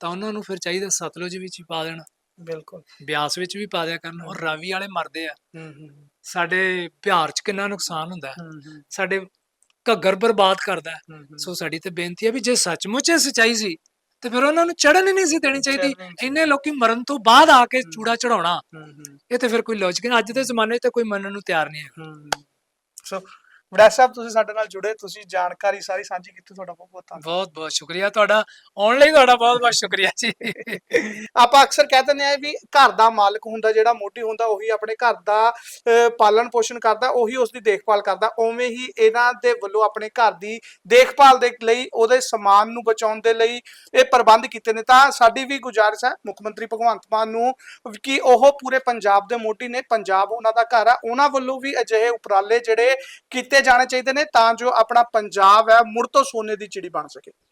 ਤਾਂ ਉਹਨਾਂ ਨੂੰ ਫਿਰ ਚਾਹੀਦਾ ਸਤਲੁਜ ਵਿੱਚ ਹੀ ਪਾ ਦੇਣਾ। ਬਿਲਕੁਲ। ਬਿਆਸ ਵਿੱਚ ਵੀ ਪਾ ਦਿਆ ਕਰਨ। ਔਰ ਰਾਵੀ ਵਾਲੇ ਮਰਦੇ ਆ। ਹੂੰ ਹੂੰ। ਸਾਡੇ ਬਿਹਾਰ 'ਚ ਕਿੰਨਾ ਨੁਕਸਾਨ ਹੁੰਦਾ ਹੈ। ਸਾਡੇ ਘੱਗਰ ਬਰਬਾਦ ਕਰਦਾ ਹੈ। ਸੋ ਸਾਡੀ ਤੇ ਬੇਨਤੀ ਹੈ ਵੀ ਜੇ ਸੱਚਮੁੱਚ ਇਹ ਸਚਾਈ ਸੀ ਤੇ ਫਿਰ ਉਹਨਾਂ ਨੂੰ ਚੜਨ ਹੀ ਨਹੀਂ ਸੀ ਦੇਣੀ ਚਾਹੀਦੀ। ਇੰਨੇ ਲੋਕੀ ਮਰਨ ਤੋਂ ਬਾਅਦ ਆ ਕੇ ਚੂੜਾ ਚੜਾਉਣਾ ਇਹ ਤੇ ਫਿਰ ਕੋਈ ਲੌਜਿਕ ਨਹੀਂ। ਅੱਜ ਦੇ ਜ਼ਮਾਨੇ 'ਚ ਤਾਂ ਕੋਈ ਮੰਨਣ ਨੂੰ ਤਿਆਰ ਨਹੀਂ ਹੈ ਹੂੰ। ਸੋ ਵੜਾ ਸਾਹਿਬ ਤੁਸੀਂ ਸਾਡੇ ਨਾਲ ਜੁੜੇ ਤੁਸੀਂ ਜਾਣਕਾਰੀ ਸਾਰੀ ਸਾਂਝੀ ਕੀਤੀ ਤੁਹਾਡਾ ਬਹੁਤ ਬਹੁਤ ਧੰਨਵਾਦ। ਬਹੁਤ ਬਹੁਤ ਸ਼ੁਕਰੀਆ ਤੁਹਾਡਾ ਆਉਣ ਲਈ ਤੁਹਾਡਾ ਬਹੁਤ ਬਹੁਤ ਸ਼ੁਕਰੀਆ ਜੀ। ਆਪਾਂ ਅਕਸਰ ਕਹਿ ਦਿੰਦੇ ਆ ਵੀ ਘਰ ਦਾ ਮਾਲਕ ਹੁੰਦਾ ਜਿਹੜਾ ਮੋਢੀ ਹੁੰਦਾ ਉਹੀ ਆਪਣੇ ਘਰ ਦਾ ਅਹ, ਪਾਲਣ ਪੋਸ਼ਣ ਕਰਦਾ ਉਹੀ ਉਸ ਦੀ ਦੇਖਭਾਲ ਕਰਦਾ। ਉਵੇਂ ਹੀ ਇਹਨਾਂ ਦੇ ਵੱਲੋਂ ਆਪਣੇ ਘਰ ਦੀ ਦੇਖਭਾਲ ਦੇ ਲਈ ਉਹਦੇ ਸਮਾਨ ਨੂੰ ਬਚਾਉਣ ਦੇ ਲਈ ਇਹ ਪ੍ਰਬੰਧ ਕੀਤੇ ਨੇ। ਤਾਂ ਸਾਡੀ ਵੀ ਗੁਜ਼ਾਰਿਸ਼ ਹੈ ਮੁੱਖ ਮੰਤਰੀ ਭਗਵੰਤ ਮਾਨ ਨੂੰ ਕਿ ਉਹ ਪੂਰੇ ਪੰਜਾਬ ਦੇ ਮੋਢੀ ਨੇ ਪੰਜਾਬ ਉਹਨਾਂ ਦਾ ਘਰ ਆ ਉਹਨਾਂ ਵੱਲੋਂ ਵੀ ਅਜਿਹੇ ਉਪਰਾਲੇ ਜਿਹੜੇ ਕੀਤੇ ਜਾਣੇ ਚਾਹੀਦੇ ਨੇ ਤਾਂ ਜੋ ਆਪਣਾ ਪੰਜਾਬ ਹੈ ਮੁੜ ਤੋਂ ਸੋਨੇ ਦੀ ਚਿੜੀ ਬਣ ਸਕੇ।